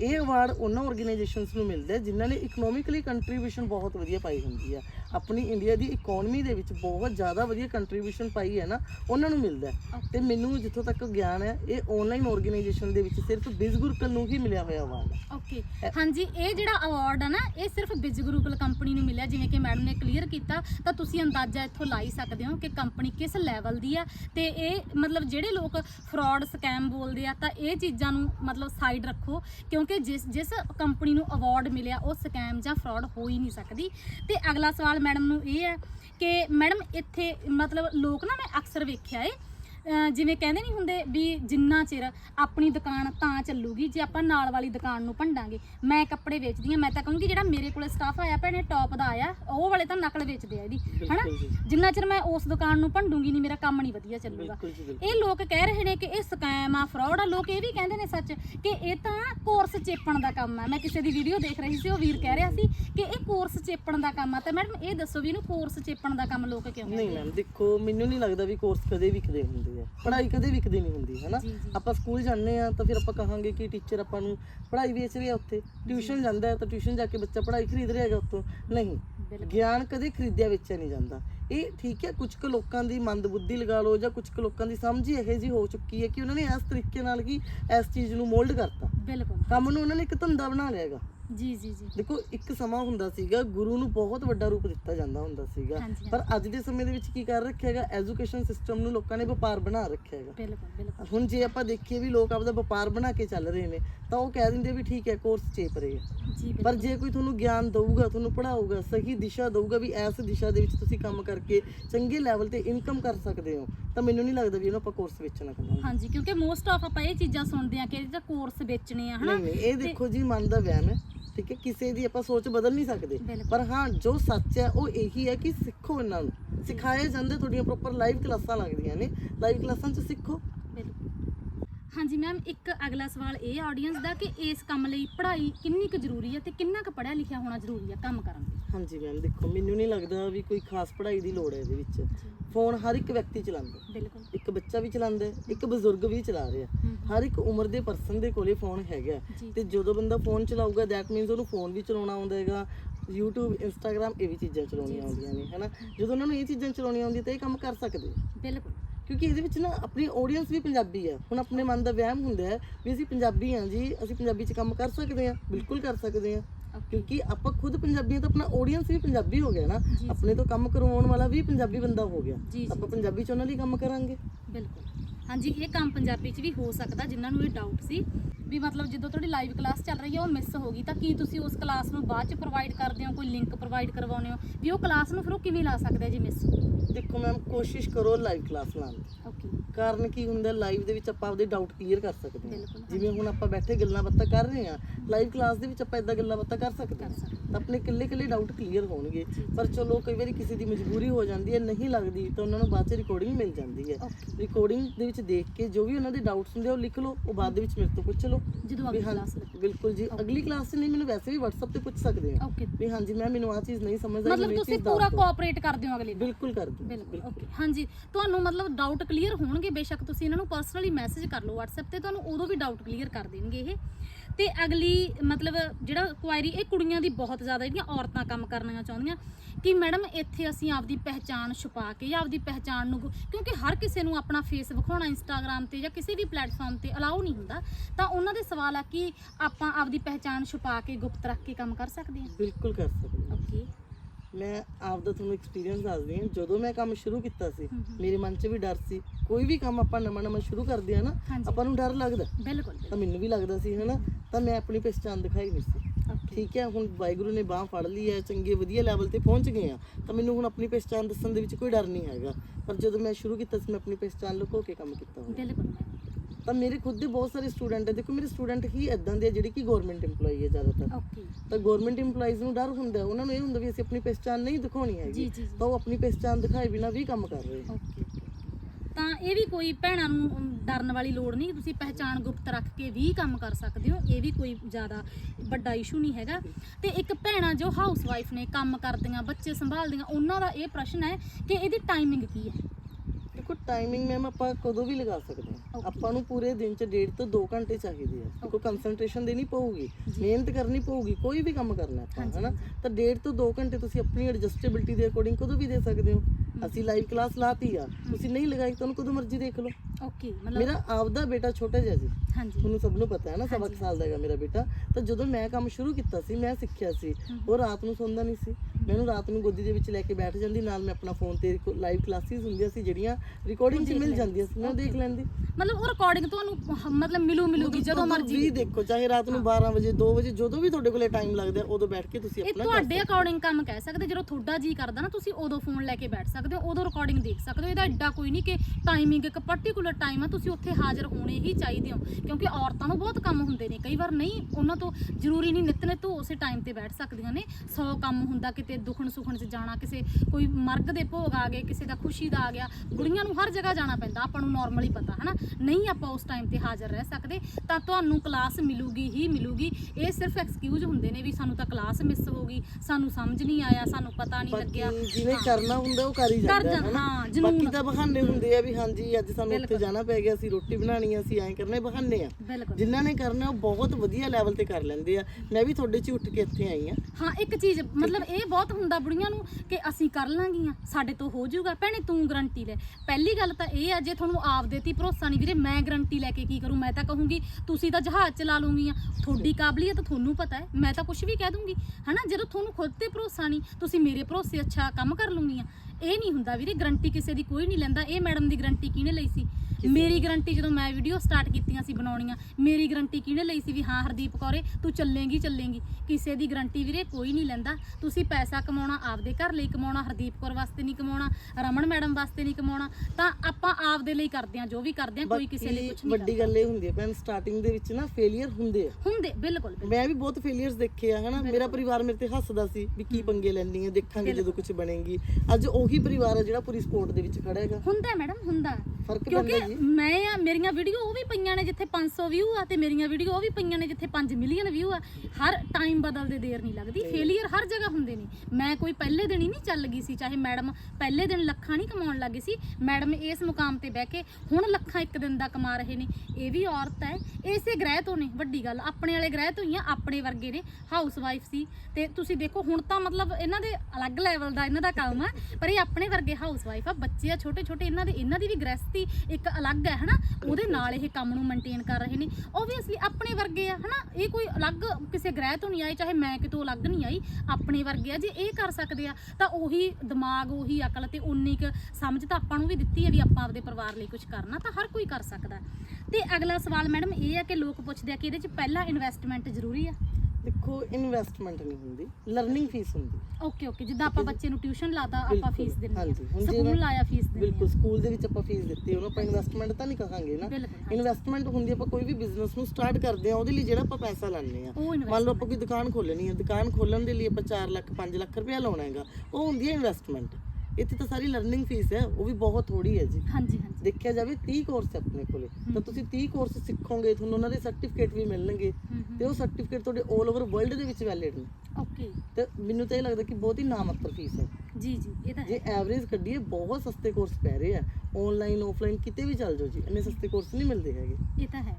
ਇਹ ਅਵਾਰਡ ਉਹਨਾਂ ਆਰਗੇਨਾਈਜੇਸ਼ਨਸ ਨੂੰ ਮਿਲਦਾ ਜਿਨ੍ਹਾਂ ਨੇ ਇਕਨੋਮਿਕਲੀ ਕੰਟਰੀਬਿਊਸ਼ਨ ਬਹੁਤ ਵਧੀਆ ਪਾਈ ਹੁੰਦੀ ਹੈ। ਆਪਣੀ ਇੰਡੀਆ ਦੀ ਇਕਨੋਮੀ ਦੇ ਵਿੱਚ ਬਹੁਤ ਜ਼ਿਆਦਾ ਵਧੀਆ ਕੰਟਰੀਬਿਊਸ਼ਨ ਪਾਈ ਹੈ ਨਾ ਉਹਨਾਂ ਨੂੰ ਮਿਲਦਾ ਹੈ। ਤੇ ਮੈਨੂੰ ਜਿੱਥੋਂ ਤੱਕ ਗਿਆਨ ਹੈ ਇਹ ਆਨਲਾਈਨ ਆਰਗੇਨਾਈਜੇਸ਼ਨ ਦੇ ਵਿੱਚ ਸਿਰਫ ਬਿਜ਼ਗੁਰਕਲ ਨੂੰ ਹੀ ਮਿਲਿਆ ਹੋਇਆ ਅਵਾਰਡ ਹੈ। ਓਕੇ ਹਾਂਜੀ ਇਹ ਜਿਹੜਾ ਅਵਾਰਡ ਆ ਨਾ ਇਹ ਸਿਰਫ ਬਿਜ ਗੁਰੂਕਲ ਕੰਪਨੀ ਨੂੰ ਮਿਲਿਆ ਜਿਵੇਂ ਕਿ ਮੈਡਮ ਨੇ ਕਲੀਅਰ ਕੀਤਾ ਤਾਂ ਤੁਸੀਂ ਅੰਦਾਜ਼ਾ ਇੱਥੋਂ ਲਾ ਹੀ ਸਕਦੇ ਹੋ ਕਿ ਕੰਪਨੀ ਕਿਸ ਲੈਵਲ ਦੀ ਆ। ਤੇ ਇਹ ਮਤਲਬ ਜਿਹੜੇ ਲੋਕ ਫਰਾਡ ਸਕੈਮ ਬੋਲਦੇ ਆ ਤਾਂ ਇਹ ਚੀਜ਼ਾਂ ਨੂੰ ਮਤਲਬ ਸਾਈਡ ਰੱਖੋ ਕਿਉਂਕਿ ਜਿਸ ਜਿਸ ਕੰਪਨੀ ਨੂੰ ਅਵਾਰਡ ਮਿਲਿਆ ਉਹ ਸਕੈਮ ਜਾਂ ਫਰਾਡ ਹੋ ਹੀ ਨਹੀਂ ਸਕਦੀ। ਤੇ ਅਗਲਾ ਸਵਾਲ ਮੈਡਮ ਨੂੰ ਇਹ ਹੈ ਕਿ ਮੈਡਮ ਇੱਥੇ ਮਤਲਬ ਲੋਕ ਨਾ ਮੈਂ ਅਕਸਰ ਵੇਖਿਆ ਏ ਜਿਵੇਂ ਕਹਿੰਦੇ ਨਹੀਂ ਹੁੰਦੇ ਵੀ ਜਿੰਨਾ ਚਿਰ ਆਪਣੀ ਦੁਕਾਨ ਤਾਂ ਚੱਲੂਗੀ ਜੇ ਆਪਾਂ ਨਾਲ ਵਾਲੀ ਦੁਕਾਨ ਨੂੰ ਭੰਡਾਂਗੇ। ਮੈਂ ਕੱਪੜੇ ਵੇਚਦੀ ਆ ਮੈਂ ਤਾਂ ਕਹੂੰਗੀ ਜਿਹੜਾ ਮੇਰੇ ਕੋਲੇ ਸਟਾਫ ਆਇਆ ਭੈਣੇ ਟੌਪ ਦਾ ਆਇਆ ਉਹ ਵਾਲੇ ਤਾਂ ਨਕਲ ਵੇਚਦੇ ਆ ਇਹਦੀ ਹਨਾ? ਜਿੰਨਾ ਚਿਰ ਮੈਂ ਉਸ ਦੁਕਾਨ ਨੂੰ ਭੰਡੂਗੀ ਨਹੀਂ ਮੇਰਾ ਕੰਮ ਨਹੀਂ ਵਧੀਆ ਚੱਲੂਗਾ। ਇਹ ਲੋਕ ਕਹਿ ਰਹੇ ਨੇ ਕਿ ਇਹ ਸਕੈਮ ਆ ਫਰਾਡ ਆ ਲੋਕ ਇਹ ਵੀ ਕਹਿੰਦੇ ਨੇ ਸੱਚ ਕਿ ਇਹ ਤਾਂ ਕੋਰਸ ਚੇਪਣ ਦਾ ਕੰਮ ਆ। ਮੈਂ ਕਿਸੇ ਦੀ ਵੀਡੀਓ ਦੇਖ ਰਹੀ ਸੀ ਉਹ ਵੀਰ ਕਹਿ ਰਿਹਾ ਸੀ ਕਿ ਇਹ ਕੋਰਸ ਚੇਪਣ ਦਾ ਕੰਮ ਆ। ਤਾਂ ਮੈਡਮ ਇਹ ਦੱਸੋ ਵੀ ਇਹਨੂੰ ਕੋਰਸ ਚੇਪਣ ਦਾ ਕੰਮ ਲੋਕ ਕਿਉਂ ਨਹੀਂ ਕਹਿੰਦੇ ਆ? ਮੈਮ ਦੇਖੋ ਮੈਨੂੰ ਨਹੀਂ ਲੱਗਦਾ ਵੀ ਕੋਰਸ ਕਦੇ ਵਿਕਦੇ ਹੁੰਦੇ। ਆ ਪੜ੍ਹਾਈ ਕਦੇ ਵਿਕਦੀ ਨਹੀਂ ਹੁੰਦੀ ਹੈ ਨਾ। ਆਪਾਂ ਸਕੂਲ ਜਾਂਦੇ ਆ ਤਾਂ ਫਿਰ ਆਪਾਂ ਕਹਾਂਗੇ ਕਿ ਟੀਚਰ ਆਪਾਂ ਨੂੰ ਪੜ੍ਹਾਈ ਵੇਚ ਰਿਹਾ ਉੱਥੇ। ਟਿਊਸ਼ਨ ਜਾਂਦਾ ਹੈ ਤਾਂ ਟਿਊਸ਼ਨ ਜਾ ਕੇ ਬੱਚਾ ਪੜ੍ਹਾਈ ਖਰੀਦ ਰਿਹਾ ਹੈਗਾ ਉੱਥੋਂ। ਨਹੀਂ ਗਿਆਨ ਕਦੇ ਖਰੀਦਿਆ ਵੇਚਿਆ ਨਹੀਂ ਜਾਂਦਾ। ਇਹ ਠੀਕ ਹੈ ਕੁਝ ਕੁ ਲੋਕਾਂ ਦੀ ਮੰਦ ਬੁੱਧੀ ਲਗਾ ਲਓ ਜਾਂ ਕੁਝ ਕੁ ਲੋਕਾਂ ਦੀ ਸਮਝ ਹੀ ਇਹੋ ਜੀ ਹੋ ਚੁੱਕੀ ਹੈ ਕਿ ਉਹਨਾਂ ਨੇ ਇਸ ਤਰੀਕੇ ਨਾਲ ਹੀ ਇਸ ਚੀਜ਼ ਨੂੰ ਮੋਲਡ ਕਰਤਾ। ਬਿਲਕੁਲ। ਕੰਮ ਨੂੰ ਉਹਨਾਂ ਨੇ ਇੱਕ ਧੰਦਾ ਬਣਾ ਲਿਆ ਹੈਗਾ। ਜੀ ਜੀ ਜੀ। ਦੇਖੋ ਇੱਕ ਸਮਾਂ ਹੁੰਦਾ ਸੀਗਾ ਗੁਰੂ ਨੂੰ ਬਹੁਤ ਵੱਡਾ ਰੂਪ ਦਿੱਤਾ ਜਾਂਦਾ ਹੁੰਦਾ ਸੀਗਾ। ਹਾਂਜੀ, ਪਰ ਅੱਜ ਦੇ ਸਮੇਂ ਦੇ ਵਿੱਚ ਕੀ ਕਰ ਰੱਖਿਆ ਹੈਗਾ? ਐਜੂਕੇਸ਼ਨ ਸਿਸਟਮ ਨੂੰ ਲੋਕਾਂ ਨੇ ਵਪਾਰ ਬਣਾ ਰੱਖਿਆ ਹੈਗਾ। ਬਿਲਕੁਲ ਬਿਲਕੁਲ। ਹੁਣ ਜੇ ਆਪਾਂ ਦੇਖੀਏ ਵੀ ਲੋਕ ਆਪਦਾ ਵਪਾਰ ਬਣਾ ਕੇ ਚੱਲ ਰਹੇ ਨੇ ਤਾਂ ਉਹ ਕਹਿ ਦਿੰਦੇ ਵੀ ਠੀਕ ਹੈ ਕੋਰਸ ਚੇਪ ਰਹੇ ਆ। ਜੀ ਪਰ ਜੇ ਕੋਈ ਤੁਹਾਨੂੰ ਗਿਆਨ ਦਊਗਾ ਤੁਹਾਨੂੰ ਪੜਾਊਗਾ ਸਹੀ ਦਿਸ਼ਾ ਦਊਗਾ ਵੀ ਇਸ ਦਿਸ਼ਾ ਦੇ ਵਿੱਚ ਤੁਸੀਂ ਕੰਮ ਕਰਕੇ ਚੰਗੇ ਲੈਵਲ ਤੇ ਇਨਕਮ ਕਰ ਸਕਦੇ ਹੋ ਤਾਂ ਮੈਨੂੰ ਨਹੀਂ ਲੱਗਦਾ ਵੀ ਇਹਨੂੰ ਆਪਾਂ ਕੋਰਸ ਵੇਚਣਾ ਕਰਾਂਗੇ ਹਾਂਜੀ ਕਿਉਂਕਿ ਮੋਸਟ ਆਫ ਆਪਾਂ ਇਹ ਚੀਜ਼ਾਂ ਸੁਣਦੇ ਆ ਕਿ ਇਹਦੇ ਤਾਂ ਕੋਰਸ ਵੇਚਣੇ ਆ ਹਨਾ? ਨਹੀਂ ਨਹੀਂ ਇਹ ਦੇਖੋ ਜੀ ਮਨ ਦਾ ਵਹਿਮ ਹੈ। ਠੀਕ ਹੈ ਕਿਸੇ ਦੀ ਆਪਾਂ ਸੋਚ ਬਦਲ ਨਹੀਂ ਸਕਦੇ। ਪਰ ਹਾਂ ਜੋ ਸੱਚ ਹੈ ਉਹ ਇਹੀ ਹੈ ਕਿ ਸਿੱਖੋ ਇਹਨਾਂ ਨੂੰ। ਸਿਖਾਏ ਜਾਂਦੇ ਤੁਹਾਡੀਆਂ ਪ੍ਰੋਪਰ ਲਾਈਵ ਕਲਾਸਾਂ ਲੱਗਦੀਆਂ ਨੇ। ਲਾਈਵ ਕਲਾਸਾਂ 'ਚ ਸਿੱਖੋ। ਹਾਂਜੀ ਮੈਮ ਇੱਕ ਅਗਲਾ ਸਵਾਲ ਇਹ ਆਡੀਅנס ਦਾ ਕਿ ਇਸ ਕੰਮ ਲਈ ਪੜ੍ਹਾਈ ਕਿੰਨੀ ਕੁ ਜ਼ਰੂਰੀ ਹੈ ਤੇ ਕਿੰਨਾ ਕੁ ਪੜ੍ਹਿਆ ਲਿਖਿਆ ਹੋਣਾ ਜ਼ਰੂਰੀ ਹੈ ਕੰਮ ਕਰਨ ਲਈ? ਹਾਂਜੀ ਮੈਮ ਦੇਖੋ ਮੈਨੂੰ ਨਹੀਂ ਲੱਗਦਾ ਵੀ ਕੋਈ ਖਾਸ ਪੜ੍ਹਾਈ ਦੀ ਲੋੜ ਹੈ ਇਹਦੇ ਵਿੱਚ। ਫੋਨ ਹਰ ਇੱਕ ਵਿਅਕਤੀ ਚਲਾਉਂਦਾ। ਬਿਲਕੁਲ। ਇੱਕ ਬੱਚਾ ਵੀ ਚਲਾਉਂਦਾ ਹੈ, ਇੱਕ ਬਜ਼ੁਰਗ ਵੀ ਚਲਾ ਰਿਹਾ। ਹਰ ਇੱਕ ਉਮਰ ਦੇ ਪਰਸਨ ਦੇ ਕੋਲੇ ਫੋਨ ਹੈਗਾ। ਜੀ ਤੇ ਜਦੋਂ ਬੰਦਾ ਫੋਨ ਚਲਾਊਗਾ ਦੈਟ ਮੀਨਸ ਉਹਨੂੰ ਫੋਨ ਵੀ ਚਲਾਉਣਾ ਆਉਂਦਾ ਹੈਗਾ। YouTube Instagram ਇਹ ਵੀ ਚੀਜ਼ਾਂ ਚਲਾਉਣੀਆਂ ਆਉਂਦੀਆਂ ਨੇ ਹਨਾ? ਜਦੋਂ ਉਹਨਾਂ ਨੂੰ ਇਹ ਚੀਜ਼ਾਂ ਚਲਾਉਣੀਆਂ ਆਉਂਦੀਆਂ ਤਾਂ ਇਹ ਕੰਮ ਕਰ ਸਕਦੇ ਆ। ਬਿਲਕੁਲ। ਕਿਉਂਕਿ ਇਹਦੇ ਵਿੱਚ ਨਾ ਆਪਣੀ ਆਡੀਅנס ਵੀ ਪੰਜਾਬੀ ਹੈ ਹੁਣ ਆਪਣੇ ਮਨ ਦਾ ਵਹਿਮ ਹੁੰਦਾ ਹੈ ਵੀ ਅਸੀਂ ਪੰਜਾਬੀ ਹਾਂ ਜੀ ਅਸੀਂ ਪੰਜਾਬੀ 'ਚ ਕੰਮ ਕਰ ਸਕਦੇ ਹਾਂ ਬਿਲਕੁਲ ਕਰ ਸਕਦੇ ਹਾਂ। ਕਿਉਂਕਿ ਆਪਾਂ ਖੁਦ ਪੰਜਾਬੀ ਤਾਂ ਆਪਣਾ ਆਡੀਅנס ਵੀ ਪੰਜਾਬੀ ਹੋ ਗਿਆ ਨਾ। ਆਪਣੇ ਤੋਂ ਕੰਮ ਕਰਵਾਉਣ ਵਾਲਾ ਵੀ ਪੰਜਾਬੀ ਬੰਦਾ ਹੋ ਗਿਆ। ਆਪਾਂ ਪੰਜਾਬੀ 'ਚ ਉਹਨਾਂ ਲਈ ਕੰਮ ਕਰਾਂਗੇ। ਬਿਲਕੁਲ। ਹਾਂਜੀ ਇਹ ਕੰਮ ਪੰਜਾਬੀ 'ਚ ਵੀ ਹੋ ਸਕਦਾ ਜਿਨ੍ਹਾਂ ਨੂੰ ਇਹ ਡਾਊਟ ਸੀ। ਵੀ ਮਤਲਬ ਜਦੋਂ ਤੁਹਾਡੀ ਲਾਈਵ ਕਲਾਸ ਚੱਲ ਰਹੀ ਹੈ ਉਹ ਮਿਸ ਹੋ ਗਈ ਤਾਂ ਕੀ ਤੁਸੀਂ ਉਸ ਕਲਾਸ ਨੂੰ ਬਾਅਦ 'ਚ ਪ੍ਰੋਵਾਈਡ ਕਰਦੇ ਹੋ ਕੋਈ ਲਿੰਕ ਪ੍ਰੋਵਾਈਡ ਕਰਵਾਉਂਦੇ ਹੋ? ਵੀ ਉਹ ਕਲਾਸ ਨੂੰ ਫਿਰ ਉਹ ਕਿਵੇਂ ਲਾ ਸਕਦਾ ਜੇ ਮਿਸ ਦੇਖੋ ਮੈਮ ਕੋਸ਼ਿਸ਼ ਕਰੋ ਲਾਈਵ ਕਲਾਸ ਲਾਉਣ ਦੀ। ਓਕੇ ਕਾਰਨ ਕੀ ਹੁੰਦਾ ਲਾਈਵ ਦੇ ਵਿੱਚ ਆਪਾਂ ਆਪਦੇ ਡਾਊਟ ਕਲੀਅਰ ਕਰ ਸਕਦੇ ਬਿਲਕੁਲ, ਹਾਂ ਜਿਵੇਂ ਹੁਣ ਆਪਾਂ ਬੈਠੇ ਗੱਲਾਂ ਬਾਤਾਂ ਕਰ ਰਹੇ ਹਾਂ ਲਾਈਵ ਕਲਾਸ ਦੇ ਵਿੱਚ ਆਪਾਂ ਇਦਾਂ ਗੱਲਾਂ ਬਾਤਾਂ ਕਰ ਸਕਦੇ ਕਰ ਹਾਂ। ਸਕਦੇ ਤਾਂ ਆਪਣੇ ਇਕੱਲੇ ਇਕੱਲੇ ਡਾਊਟ ਕਲੀਅਰ ਹੋਣਗੇ। ਪਰ ਚਲੋ ਕਈ ਵਾਰੀ ਕਿਸੇ ਦੀ ਮਜਬੂਰੀ ਹੋ ਜਾਂਦੀ ਹੈ ਨਹੀਂ ਲੱਗਦੀ ਤਾਂ ਉਹਨਾਂ ਨੂੰ ਬਾਅਦ ਚ ਰਿਕਾਰਡਿੰਗ ਮਿਲ ਜਾਂਦੀ ਹੈ। ਓਕੇ ਰਿਕਾਰਡਿੰਗ ਦੇ ਵਿੱਚ ਦੇਖ ਕੇ ਜੋ ਵੀ ਉਹਨਾਂ ਦੇ ਡਾਊਟਸ ਹੁੰਦੇ ਆ ਉਹ ਲਿਖ ਲਓ ਉਹ ਬਾਅਦ ਦੇ ਵਿੱਚ ਮੇਰੇ ਤੋਂ ਪੁੱਛ ਲਓ। ਜਦੋਂ ਵੀ ਅਗਲੀ ਕਲਾਸ ਬਿਲਕੁਲ ਜੀ। ਅਗਲੀ ਕਲਾਸ ਨਹੀਂ ਮੈਨੂੰ ਵੈਸੇ ਵੀ WhatsApp ਤੇ ਪੁੱਛ ਸਕਦੇ ਆ। ਓਕੇ ਵੀ ਹਾਂਜੀ ਮੈਂ ਮੈਨੂੰ ਆਹ ਚੀਜ਼ ਨਹੀਂ ਸਮਝ ਆਈ ਮਤਲਬ ਤੁਸੀਂ ਪੂਰਾ। ਕੋਆਪਰੇਟ ਕਰਦੇ ਹੋ ਅਗਲੇ ਨਾਲ। ਬਿਲਕੁਲ ਕਰ ਦੂੰ ਬਿਲਕੁਲ ਓਕੇ ਹਾਂਜੀ ਤੁਹਾਨੂੰ ਮਤਲਬ ਡਾਊਟ ਕਲੀਅਰ ਹੋਣਗੇ ਬੇਸ਼ੱਕ ਤੁਸੀਂ ਇਹਨਾਂ ਨੂੰ ਪਰਸਨਲੀ ਮੈਸੇਜ ਕਰ ਲਓ WhatsApp ਤੇ ਤੁਹਾਨੂੰ ਉਦੋਂ ਵੀ ਡਾਊਟ ਕਲੀਅਰ ਕਰ ਦੇਣਗੇ ਇਹ। ਤੇ ਅਗਲੀ ਮਤਲਬ ਜਿਹੜਾ ਕੁਆਇਰੀ ਇਹ ਕੁੜੀਆਂ ਦੀ ਬਹੁਤ ਜ਼ਿਆਦਾ ਜਿਹੜੀਆਂ ਔਰਤਾਂ ਕੰਮ ਕਰਨੀਆਂ ਚਾਹੁੰਦੀਆਂ ਕਿ ਮੈਡਮ ਇੱਥੇ ਅਸੀਂ ਆਪਦੀ ਪਹਿਚਾਣ ਛੁਪਾ ਕੇ ਜਾਂ ਆਪਦੀ ਪਹਿਚਾਣ ਨੂੰ ਕਿਉਂਕਿ ਹਰ ਕਿਸੇ ਨੂੰ ਆਪਣਾ ਫੇਸ ਵਿਖਾਉਣਾ ਇੰਸਟਾਗ੍ਰam ਤੇ ਜਾਂ ਕਿਸੇ ਵੀ ਪਲੇਟਫਾਰਮ ਤੇ ਅਲਾਉ ਨਹੀਂ ਹੁੰਦਾ ਤਾਂ ਉਹਨਾਂ ਦੇ ਸਵਾਲ ਆ ਕਿ ਆਪਾਂ ਆਪਦੀ ਪਹਿਚਾਣ ਛੁਪਾ ਕੇ ਗੁਪਤ ਰੱਖ ਕੇ ਕੰਮ ਕਰ ਸਕਦੇ ਹਾਂ? ਬਿਲਕੁਲ ਕਰ ਸਕਦੇ ਹਾਂ। ਓਕੇ ਮੈਂ ਆਪ ਦਾ ਤੁਹਾਨੂੰ ਐਕਸਪੀਰੀਅੰਸ ਦੱਸਦੀ ਹਾਂ ਜਦੋਂ ਮੈਂ ਕੰਮ ਸ਼ੁਰੂ ਕੀਤਾ ਸੀ। ਮੇਰੇ ਮਨ 'ਚ ਵੀ ਡਰ ਸੀ। ਕੋਈ ਵੀ ਕੰਮ ਆਪਾਂ ਨਵਾਂ ਨਵਾਂ ਸ਼ੁਰੂ ਕਰਦੇ ਆ ਨਾ ਆਪਾਂ ਨੂੰ ਡਰ ਲੱਗਦਾ। ਬਿਲਕੁਲ। ਤਾਂ ਮੈਨੂੰ ਵੀ ਲੱਗਦਾ ਸੀ ਹਨਾ? ਤਾਂ ਮੈਂ ਆਪਣੀ ਪਛਾਣ ਦਿਖਾਈ ਨਹੀਂ ਸੀ। ਠੀਕ ਹੈ ਹੁਣ ਵਾਹਿਗੁਰੂ ਨੇ ਬਾਹ ਫੜ ਲਈ ਹੈ ਚੰਗੇ ਵਧੀਆ ਲੈਵਲ ਤੇ ਪਹੁੰਚ ਗਏ ਆ ਤਾਂ ਮੈਨੂੰ ਹੁਣ ਆਪਣੀ ਪਛਾਣ ਦੱਸਣ ਦੇ ਵਿੱਚ ਕੋਈ ਡਰ ਨਹੀਂ ਹੈਗਾ। ਪਰ ਜਦੋਂ ਮੈਂ ਸ਼ੁਰੂ ਕੀਤਾ ਸੀ ਮੈਂ ਆਪਣੀ ਪਛਾਣ ਲੁਕੋ ਕੇ ਕੰਮ ਕੀਤਾ ਹੋਇਆ। ਬਿਲਕੁਲ। ਤਾਂ ਮੇਰੇ ਖੁਦ ਦੇ ਬਹੁਤ ਸਾਰੇ ਸਟੂਡੈਂਟ ਹੈ ਦੇਖੋ ਮੇਰੇ ਸਟੂਡੈਂਟ ਹੀ ਇਦਾਂ ਦੇ ਆ ਜਿਹੜੇ ਕਿ ਗਵਰਨਮੈਂਟ EMPLOYE ਹੈ ਜ਼ਿਆਦਾਤਰ। ਓਕੇ ਤਾਂ ਗਵਰਨਮੈਂਟ EMPLOYEES ਨੂੰ ਡਰ ਹੁੰਦਾ ਉਹਨਾਂ ਨੂੰ ਇਹ ਹੁੰਦਾ ਵੀ ਅਸੀਂ ਆਪਣੀ ਪਛਾਣ ਨਹੀਂ ਦਿਖਾਉਣੀ ਹੈਗੀ। ਜੀ ਜੀ ਤਾਂ ਉਹ ਆਪਣੀ ਪਛਾਣ ਦਿਖਾਏ ਬਿਨਾ ਵੀ ਕੰਮ ਕਰ ਰਹੇ ਆ ਓਕੇ ਇਹ ਵੀ ਕੋਈ ਭੈਣਾਂ ਨੂੰ ਡਰਨ ਵਾਲੀ ਲੋੜ ਨਹੀਂ। ਤੁਸੀਂ ਪਹਿਚਾਣ ਗੁਪਤ ਰੱਖ ਕੇ ਵੀ ਕੰਮ ਕਰ ਸਕਦੇ ਹੋ। ਇਹ ਵੀ ਕੋਈ ਜ਼ਿਆਦਾ ਵੱਡਾ ਇਸ਼ੂ ਨਹੀਂ ਹੈਗਾ। ਤੇ ਇੱਕ ਭੈਣਾਂ ਜੋ ਹਾਊਸ ਵਾਈਫ ਨੇ ਕੰਮ ਕਰਦੀਆਂ ਬੱਚੇ ਸੰਭਾਲਦੀਆਂ ਉਹਨਾਂ ਦਾ ਇਹ ਪ੍ਰਸ਼ਨ ਹੈ ਕਿ ਇਹਦੀ ਟਾਈਮਿੰਗ ਕੀ ਹੈ? ਦੇਖੋ ਟਾਈਮਿੰਗ ਮੈਮ ਆਪਾਂ ਕਦੋਂ ਵੀ ਲਗਾ ਸਕਦੇ ਹਾਂ. ਆਪਾਂ ਨੂੰ ਪੂਰੇ ਦਿਨ ਚ ਡੇਢ ਤੋਂ 2 ਘੰਟੇ ਚਾਹੀਦੇ ਆ। ਦੇਖੋ ਕੰਸੈਂਟਰੇਸ਼ਨ ਦੇਣੀ ਪਊਗੀ ਮਿਹਨਤ ਕਰਨੀ ਪਊਗੀ ਕੋਈ ਵੀ ਕੰਮ ਕਰਨਾ ਆਪਾਂ ਹਨਾ? ਤਾਂ ਡੇਢ ਤੋਂ 2 ਘੰਟੇ ਤੁਸੀਂ ਆਪਣੀ ਐਡਜਸਟੇਬਿਲਟੀ ਦੇ ਅਕੋਰਡਿੰਗ ਕਦੋਂ ਵੀ ਦੇ ਸਕਦੇ ਹੋ? ਅਸੀਂ ਲਾਈਵ ਕਲਾਸ ਲਾਤੀ ਆ। ਤੁਸੀਂ ਨਹੀਂ ਲਗਾਈ ਤੁਹਾਨੂੰ ਕਦੋਂ ਮਰਜ਼ੀ ਦੇਖ ਲਓ। ਓਕੇ ਮਤਲਬ ਮੇਰਾ ਆਪਦਾ ਬੇਟਾ ਛੋਟਾ ਜਿਹਾ ਜੀ ਹਾਂਜੀ। ਤੁਹਾਨੂੰ ਸਭ ਨੂੰ ਪਤਾ ਹੈ ਨਾ ਸਵਾ ਕੁ ਸਾਲ ਦਾ ਹੈਗਾ ਮੇਰਾ ਬੇਟਾ। ਤਾਂ ਜਦੋਂ ਮੈਂ ਕੰਮ ਸ਼ੁਰੂ ਕੀਤਾ ਸੀ ਮੈਂ ਸਿੱਖਿਆ ਸੀ। ਉਹ ਰਾਤ ਨੂੰ ਸੌਂਦਾ ਨਹੀਂ ਸੀ। ਮੈਨੂੰ ਰਾਤ ਨੂੰ ਗੋਦੀ ਦੇ ਵਿੱਚ ਲੈ ਕੇ ਬੈਠ ਜਾਂਦੀ ਨਾਲ ਮੈਂ ਆਪਣਾ ਫੋਨ ਤੇ ਲਾਈਵ ਕਲਾਸਿਸ ਹੁੰਦੀਆਂ ਸੀ ਜਿਹੜੀਆਂ ਰਿਕਾਰਡਿੰਗ 'ਚ ਮਿਲ ਜਾਂਦੀਆਂ ਸੀ ਮੈਂ ਦੇਖ ਲੈਂਦੀ। ਮਤਲਬ ਉਹ ਰਿਕਾਰਡਿੰਗ ਤੁਹਾਨੂੰ ਹ- ਮਤਲਬ ਮਿਲੂ ਮਿਲੂਗੀ ਜਦੋਂ ਮਰਜ਼ੀ। ਵੀ ਦੇਖੋ ਚਾਹੇ ਰਾਤ ਨੂੰ 12 ਵਜੇ 2 ਵਜੇ ਜਦੋਂ ਵੀ ਤੁਹਾਡੇ ਕੋਲੇ ਟਾਈਮ ਲੱਗਦਾ ਉਦੋਂ ਬੈਠ ਕੇ ਤੁਸੀਂ ਇਹ ਆਪਣਾ ਤੁਹਾਡੇ ਅਕੋਰਡਿੰਗ ਕੰਮ ਕਹਿ ਸਕਦੇ ਜਦੋਂ ਤੁਹਾਡਾ ਜੀ ਕਰਦਾ ਨਾ ਤੁਸੀਂ ਉਦੋਂ ਫੋਨ ਲੈ ਕੇ ਬੈਠ ਸਕਦੇ ਹੋ ਉਦੋਂ ਰਿਕਾਰਡਿੰਗ ਦੇਖ ਸਕਦੇ ਹੋ। ਇਹਦਾ ਐਡਾ ਕੋਈ ਨਹੀਂ ਕਿ ਟਾਈਮਿੰਗ ਇੱਕ ਪਾਰਟਿਕੂਲਰ ਟਾਈਮ ਆ ਤੁਸੀਂ ਉੱਥੇ ਹਾਜ਼ਰ ਹੋਣੇ ਹੀ ਚਾਹੀਦੇ ਹੋ ਕਿਉਂਕਿ ਔਰਤਾਂ ਨੂੰ ਬਹੁਤ ਕੰਮ ਹੁੰਦੇ ਨੇ। ਕਈ ਵਾਰ ਨਹੀਂ ਉਹਨਾਂ ਤੋਂ ਜ਼ਰੂਰੀ ਨਹੀਂ ਨਿਤ ਨਿਤ ਉਹ ਉਸੇ ਟਾਈਮ ਤੇ ਬੈਠ ਸਕਦੀਆਂ ਨੇ। 100 ਕੰਮ ਹੁੰਦਾ ਕਿਤੇ ਦੁਖਣ ਸੁਖਣ 'ਚ ਜਾਣਾ ਕਿਸੇ ਕੋਈ ਮਰਗ ਦੇ ਭੋਗ ਆ ਗਏ ਕਿਸੇ ਦਾ ਖੁਸ਼ੀ ਦਾ ਆ ਗਿਆ ਬੁੜੀਆਂ ਨੂੰ ਹਰ ਜਗ੍ਹਾ ਜਾਣਾ ਪੈਂਦਾ ਆਪਾਂ ਨੂੰ ਨਾਰਮਲੀ ਪਤਾ ਹਨਾ? ਨਹੀਂ ਆਪਾਂ ਉਸ ਟਾਈਮ ਤੇ ਹਾਜ਼ਰ ਰਹਿ ਸਕਦੇ ਤਾਂ ਤੁਹਾਨੂੰ ਕਲਾਸ ਮਿਲੂਗੀ ਹੀ ਮਿਲੂਗੀ। ਇਹ ਸਿਰਫ ਐਕਸਕਿਊਜ਼ ਹੁੰਦੇ ਨੇ ਵੀ ਸਾਨੂੰ ਤਾਂ ਕਲਾਸ ਮਿਸ ਹੋ ਗਈ ਸਾਨੂੰ ਸਮਝ ਨਹੀਂ ਆਇਆ ਸਾਨੂੰ ਪਤਾ ਨਹੀਂ ਲੱਗਿਆ। ਜਿਹਨੇ ਕਰਨਾ ਹੁੰਦਾ ਉਹ ਕਰ ਜਾਂਦਾ ਹੈ ਜਨੂੰਨ। ਬਾਕੀ ਤਾਂ ਬਹਾਨੇ ਹੁੰਦੇ ਆ ਵੀ ਹਾਂਜੀ ਅੱਜ ਸਾਨੂੰ ਉੱਥੇ। ਜਾਣਾ ਪੈ ਗਿਆ ਸੀ ਰੋਟੀ ਬਣਾਣੀ ਆ ਸੀ ਐਂ ਕਰਨੇ ਬਹਾਨੇ ਆ। ਜਿਨ੍ਹਾਂ ਨੇ ਕਰਨਾ ਉਹ ਬਹੁਤ ਵਧੀਆ ਲੈਵਲ ਤੇ ਕਰ ਲੈਂਦੇ ਆ। ਮੈਂ ਵੀ ਤੁਹਾਡੇ 'ਚ ਉੱਠ ਕੇ ਇੱਥੇ ਆਈ ਆ ਹਾਂ ਇੱਕ ਚੀਜ਼ ਮਤਲਬ ਇਹ ਬਹੁਤ ਹੁੰਦਾ ਬੁੜੀਆਂ ਨੂੰ ਕਿ ਅਸੀਂ ਕਰ ਲਾਂਗੀਆਂ, ਸਾਡੇ ਤੋਂ ਹੋ ਜਾਊਗਾ। ਭੈਣੇ ਤੂੰ ਗਰੰਟੀ ਲੈ। ਪਹਿਲੀ ਗੱਲ ਤਾਂ ਇਹ ਆ, ਜੇ ਤੁਹਾਨੂੰ ਆਪਦੇ ਤੇ ਭਰੋਸਾ ਨਹੀਂ ਵੀਰੇ, ਮੈਂ ਗਰੰਟੀ ਲੈ ਕੇ ਕੀ ਕਰੂੰ? ਮੈਂ ਤਾਂ ਕਹੂੰਗੀ, ਤੁਸੀਂ ਤਾਂ ਜਹਾਜ਼ ਚਲਾ ਲੂੰਗੀਆਂ ਤੁਹਾਡੀ ਕਾਬਲੀਅਤ ਤੁਹਾਨੂੰ ਪਤਾ ਹੈ, ਮੈਂ ਤਾਂ ਕੁਝ ਵੀ ਕਹਿ ਦੂੰਗੀ। ਹਨਾ, ਜਦੋਂ ਤੁਹਾਨੂੰ ਖੁਦ ਤੇ ਭਰੋਸਾ ਨਹੀਂ, ਤੁਸੀਂ ਮੇਰੇ ਭਰੋਸੇ ਅੱਛਾ ਕੰਮ ਕਰ ਲੂੰਗੀਆਂ ਇਹ ਨਹੀਂ ਹੁੰਦਾ ਵੀਰੇ ਗਰੰਟੀ ਕਿਸੇ ਦੀ ਕੋਈ ਨਹੀਂ ਲੈਂਦਾ। ਇਹ ਮੈਡਮ ਦੀ ਗਰੰਟੀ ਕਿਹਨੇ ਲਈ ਸੀ? ਮੇਰੀ ਗਰੰਟੀ ਜਦੋਂ ਮੈਂ ਵੀਡੀਓ ਸਟਾਰਟ ਕੀਤੀਆਂ ਸੀ ਬਣਾਉਣੀਆਂ ਮੇਰੀ ਗਰੰਟੀ ਕਿਹਨੇ ਲਈ ਸੀ ਵੀ ਹਾਂ ਹਰਦੀਪ ਕੌਰੇ ਤੂੰ ਚੱਲੇਂਗੀ ਚੱਲੇਂਗੀ। ਕਿਸੇ ਦੀ ਗਰੰਟੀ ਵੀਰੇ ਕੋਈ ਨਹੀਂ ਲੈਂਦਾ। ਤੁਸੀਂ ਪੈਸਾ ਕਮਾਉਣਾ ਆਪਦੇ ਘਰ ਲਈ ਕਮਾਉਣਾ ਹਰਦੀਪ ਕੌਰ ਵਾਸਤੇ ਨਹੀਂ ਕਮਾਉਣਾ ਰਮਨ ਮੈਡਮ ਵਾਸਤੇ ਨਹੀਂ ਕਮਾਉਣਾ ਤਾਂ ਆਪਾਂ ਆਪਦੇ ਲਈ ਕਰਦੇ ਹਾਂ ਜੋ ਵੀ ਕਰਦੇ ਹਾਂ ਕੋਈ ਕਿਸੇ ਲਈ ਕੁਝ ਨਹੀਂ ਵੱਡੀ ਗੱਲ ਇਹ ਹੁੰਦੀ ਹੈ ਭੈਣ ਸਟਾਰਟਿੰਗ ਦੇ ਵਿੱਚ ਨਾ ਫੇਲਿਅਰ ਹੁੰਦੇ ਆ। ਹੁੰਦੇ ਬਿਲਕੁਲ ਬਿਲਕੁਲ। ਮੈਂ ਵੀ ਬਹੁਤ ਫੇਲਿਅਰਸ ਦੇਖੇ ਆ ਹਨਾ? ਮੇਰਾ ਪਰਿਵਾਰ ਮੇਰੇ ਤੇ ਹੱਸਦਾ ਸੀ ਵੀ ਕੀ ਪੰਗੇ ਲੈਣੀ ਆ ਦੇਖਾਂਗੇ ਜਦੋਂ ਕੁਝ ਬਣੇਗੀ। ਅੱਜ ਉਹੀ ਪਰਿਵਾਰ ਆ ਜਿਹੜਾ ਪੂਰੀ ਸਪੋਰਟ ਦੇ ਵਿੱਚ ਖੜਾ ਹੈਗਾ। ਹੁੰਦਾ ਮੈਡਮ ਹੁੰਦਾ ਫ਼ਰਕ ਪੈਂਦਾ ਕਿਉਂਕਿ ਜੀ। ਮੈਂ ਆ ਮੇਰੀਆਂ ਵੀਡੀਓ ਉਹ ਵੀ ਪਈਆਂ ਨੇ ਜਿੱਥੇ 500 ਵਿਊ ਆ ਤੇ ਮੇਰੀਆਂ ਵੀਡੀਓ ਉਹ ਵੀ ਪਈਆਂ ਨੇ ਜਿੱਥੇ 5 ਮਿਲੀਅਨ ਵਿਊ ਆ। ਹਰ ਟਾਈਮ ਬਦਲਦੇ ਦੇਰ ਨਹੀਂ ਲੱਗਦੀ ਫੇਲਿਅਰ ਹਰ ਜਗ੍ਹਾ ਹੁੰਦੇ ਨੇ। ਮੈਂ ਕੋਈ ਪਹਿਲੇ ਦਿਨ ਹੀ ਨਹੀਂ ਚੱਲ ਗਈ ਸੀ ਚਾਹੇ ਮੈਡਮ ਪਹਿਲੇ ਦਿਨ ਲੱਖਾਂ ਨਹੀਂ ਕਮਾਉਣ ਲੱਗੀ ਸੀ ਮੈਡਮ ਇਸ ਮੁਕਾਮ ਤੇ ਬਹਿ ਕੇ ਹੁਣ ਲੱਖਾਂ ਇੱਕ ਦਿਨ ਦਾ ਕਮਾ ਰਹੇ ਨੇ। ਇਹ ਵੀ ਔਰਤ ਹੈ ਇਸੇ ਗ੍ਰਹਿ ਤੋਂ ਨੇ ਵੱਡੀ ਗੱਲ। ਆਪਣੇ ਵਾਲੇ ਗ੍ਰਹਿ ਤੋਂ ਹੀ ਆ ਆਪਣੇ ਵਰਗੇ ਨੇ ਹਾਊਸ ਵਾਈਫ ਸੀ। ਤੇ ਤੁਸੀਂ ਦੇਖੋ ਹੁਣ ਤਾਂ ਮਤਲਬ ਇਹਨਾਂ ਦੇ ਅਲੱਗ ਲੈਵਲ ਦਾ ਇਹਨਾਂ ਦਾ ਕੰਮ ਆ ਪਰ ਇਹ ਆਪਣੇ ਵਰਗੇ ਹਾਊਸ ਵਾਈਫ ਆ ਬੱਚੇ ਆ ਛੋਟੇ ਛੋਟੇ ਇਹਨਾਂ ਦੇ ਇਹਨਾਂ ਦੀ ਵੀ ਗ੍ਰਸਤੀ ਇੱਕ ਅਲੱਗ ਹੈ ਹਨਾ? ਉਹਦੇ ਨਾਲ ਇਹ ਕੰਮ ਨੂੰ ਮੇਨਟੇਨ ਕਰ ਰਹੇ ਨੇ। ਓਬਵੀਅਸਲੀ ਆਪਣੇ ਵਰਗੇ ਆ ਹਨਾ? ਇਹ ਕੋਈ ਅਲੱਗ ਕਿਸੇ ਗ੍ਰਹਿ ਤੋਂ ਨਹੀਂ ਆਏ ਚਾਹੇ ਮੈਂ ਕਿਤੋਂ ਅਲੱਗ ਨਹੀਂ ਆਈ ਆਪਣੇ ਵਰਗੇ ਆ। ਜੇ ਇਹ ਕਰ ਸਕਦੇ ਆ ਤਾਂ ਉਹੀ ਦਿਮਾਗ ਉਹੀ ਅਕਲ ਤੇ ਉਨੀ ਕੁ ਸਮਝ ਤਾਂ ਆਪਾਂ ਨੂੰ ਵੀ ਦਿੱਤੀ ਹੈ ਵੀ ਆਪਾਂ ਆਪਦੇ ਪਰਿਵਾਰ ਲਈ ਕੁਝ ਕਰਨਾ ਤਾਂ ਹਰ ਕੋਈ ਕਰ ਸਕਦਾ। ਤੇ ਅਗਲਾ ਸਵਾਲ ਮੈਡਮ ਇਹ ਆ ਕਿ ਲੋਕ ਪੁੱਛਦੇ ਆ ਕਿ ਇਹਦੇ 'ਚ ਪਹਿਲਾਂ ਇਨਵੈਸਟਮੈਂਟ ਜ਼ਰੂਰੀ ਆ? ਦੇਖੋ ਇਨਵੈਸਟਮੈਂਟ ਨਹੀਂ ਹੁੰਦੀ ਲਰਨਿੰਗ ਫੀਸ ਹੁੰਦੀ। ਓਕੇ ਓਕੇ ਜਿੱਦਾਂ ਆਪਾਂ ਬੱਚੇ ਨੂੰ ਟਿਊਸ਼ਨ ਲਾਤਾ ਆਪਾਂ ਬਿਲਕੁਲ, ਫੀਸ ਦਿੰਦੇ ਹਾਂਜੀ, ਹੁਣ ਸਕੂਲ ਜਿਵੇਂ- ਲਾਇਆ ਫੀਸ ਦਿੰਦੇ ਬਿਲਕੁਲ ਸਕੂਲ ਦੇ ਵਿੱਚ ਆਪਾਂ ਫੀਸ ਦਿੱਤੀ ਉਹਨੂੰ ਆਪਾਂ ਇਨਵੈਸਟਮੈਂਟ ਤਾਂ ਨਹੀਂ ਕਹਾਂਗੇ ਨਾ। ਬਿਲਕੁਲ ਹਾਂਜੀ। ਇਨਵੈਸਟਮੈਂਟ ਹੁੰਦੀ ਆਪਾਂ ਕੋਈ ਵੀ ਬਿਜ਼ਨਸ ਨੂੰ ਸਟਾਰਟ ਕਰਦੇ ਆ ਉਹਦੇ ਲਈ ਜਿਹੜਾ ਆਪਾਂ ਪੈਸਾ ਲਾਉਂਦੇ ਆ ਉਹ ਮੰਨ ਲਓ ਆਪਾਂ ਕੋਈ ਦੁਕਾਨ ਖੋਲਣੀ ਹੈ ਦੁਕਾਨ ਖੋਲਣ ਦੇ ਲਈ ਆਪਾਂ 4 ਲੱਖ 5 ਲੱਖ ਰੁਪਇਆ ਲਾਉਣਾ ਹੈਗਾ ਉਹ ਹੁੰਦੀ ਹੈ ਇਨਵੈਸਟਮੈਂਟ ਇੱਥੇ ਤਾਂ ਸਾਰੀ ਲਰਨਿੰਗ ਫੀਸ ਹੈ ਉਹ ਵੀ ਬਹੁਤ ਥੋੜੀ ਹੈ ਜੀ। ਹਾਂਜੀ ਹਾਂਜੀ। ਦੇਖਿਆ ਜਾਵੇ 30 ਕੋਰਸ ਹੈ ਆਪਣੇ ਕੋਲੇ ਤਾਂ ਤੁਸੀਂ 30 ਕੋਰਸ ਸਿੱਖੋਗੇ ਤੁਹਾਨੂੰ ਉਹਨਾਂ ਦੇ ਸਰਟੀਫਿਕੇਟ ਵੀ ਮਿਲਣਗੇ। ਤੇ ਉਹ ਸਰਟੀਫਿਕੇਟ ਤੁਹਾਡੇ 올 ਓਵਰ ਵਰਲਡ ਦੇ ਵਿੱਚ ਵੈਲਿਡ ਨੇ। ਓਕੇ ਤੇ ਮੈਨੂੰ ਤਾਂ ਇਹ ਲੱਗਦਾ ਕਿ ਬਹੁਤ ਹੀ ਨਾਮਤਰ ਫੀਸ ਹੈ। ਜੀ ਜੀ ਇਹ ਤਾਂ ਜੇ ਐਵਰੇਜ ਕੱਢੀਏ ਬਹੁਤ ਸਸਤੇ ਕੋਰਸ ਪੈ ਰਹੇ ਆ। ਆਨਲਾਈਨ ਆਫਲਾਈਨ ਕਿਤੇ ਵੀ ਚੱਲ ਜਾਓ ਜੀ ਇੰਨੇ ਸਸਤੇ ਕੋਰਸ ਨਹੀਂ ਮਿਲਦੇ ਹੈਗੇ। ਇਹ ਤਾਂ ਹੈ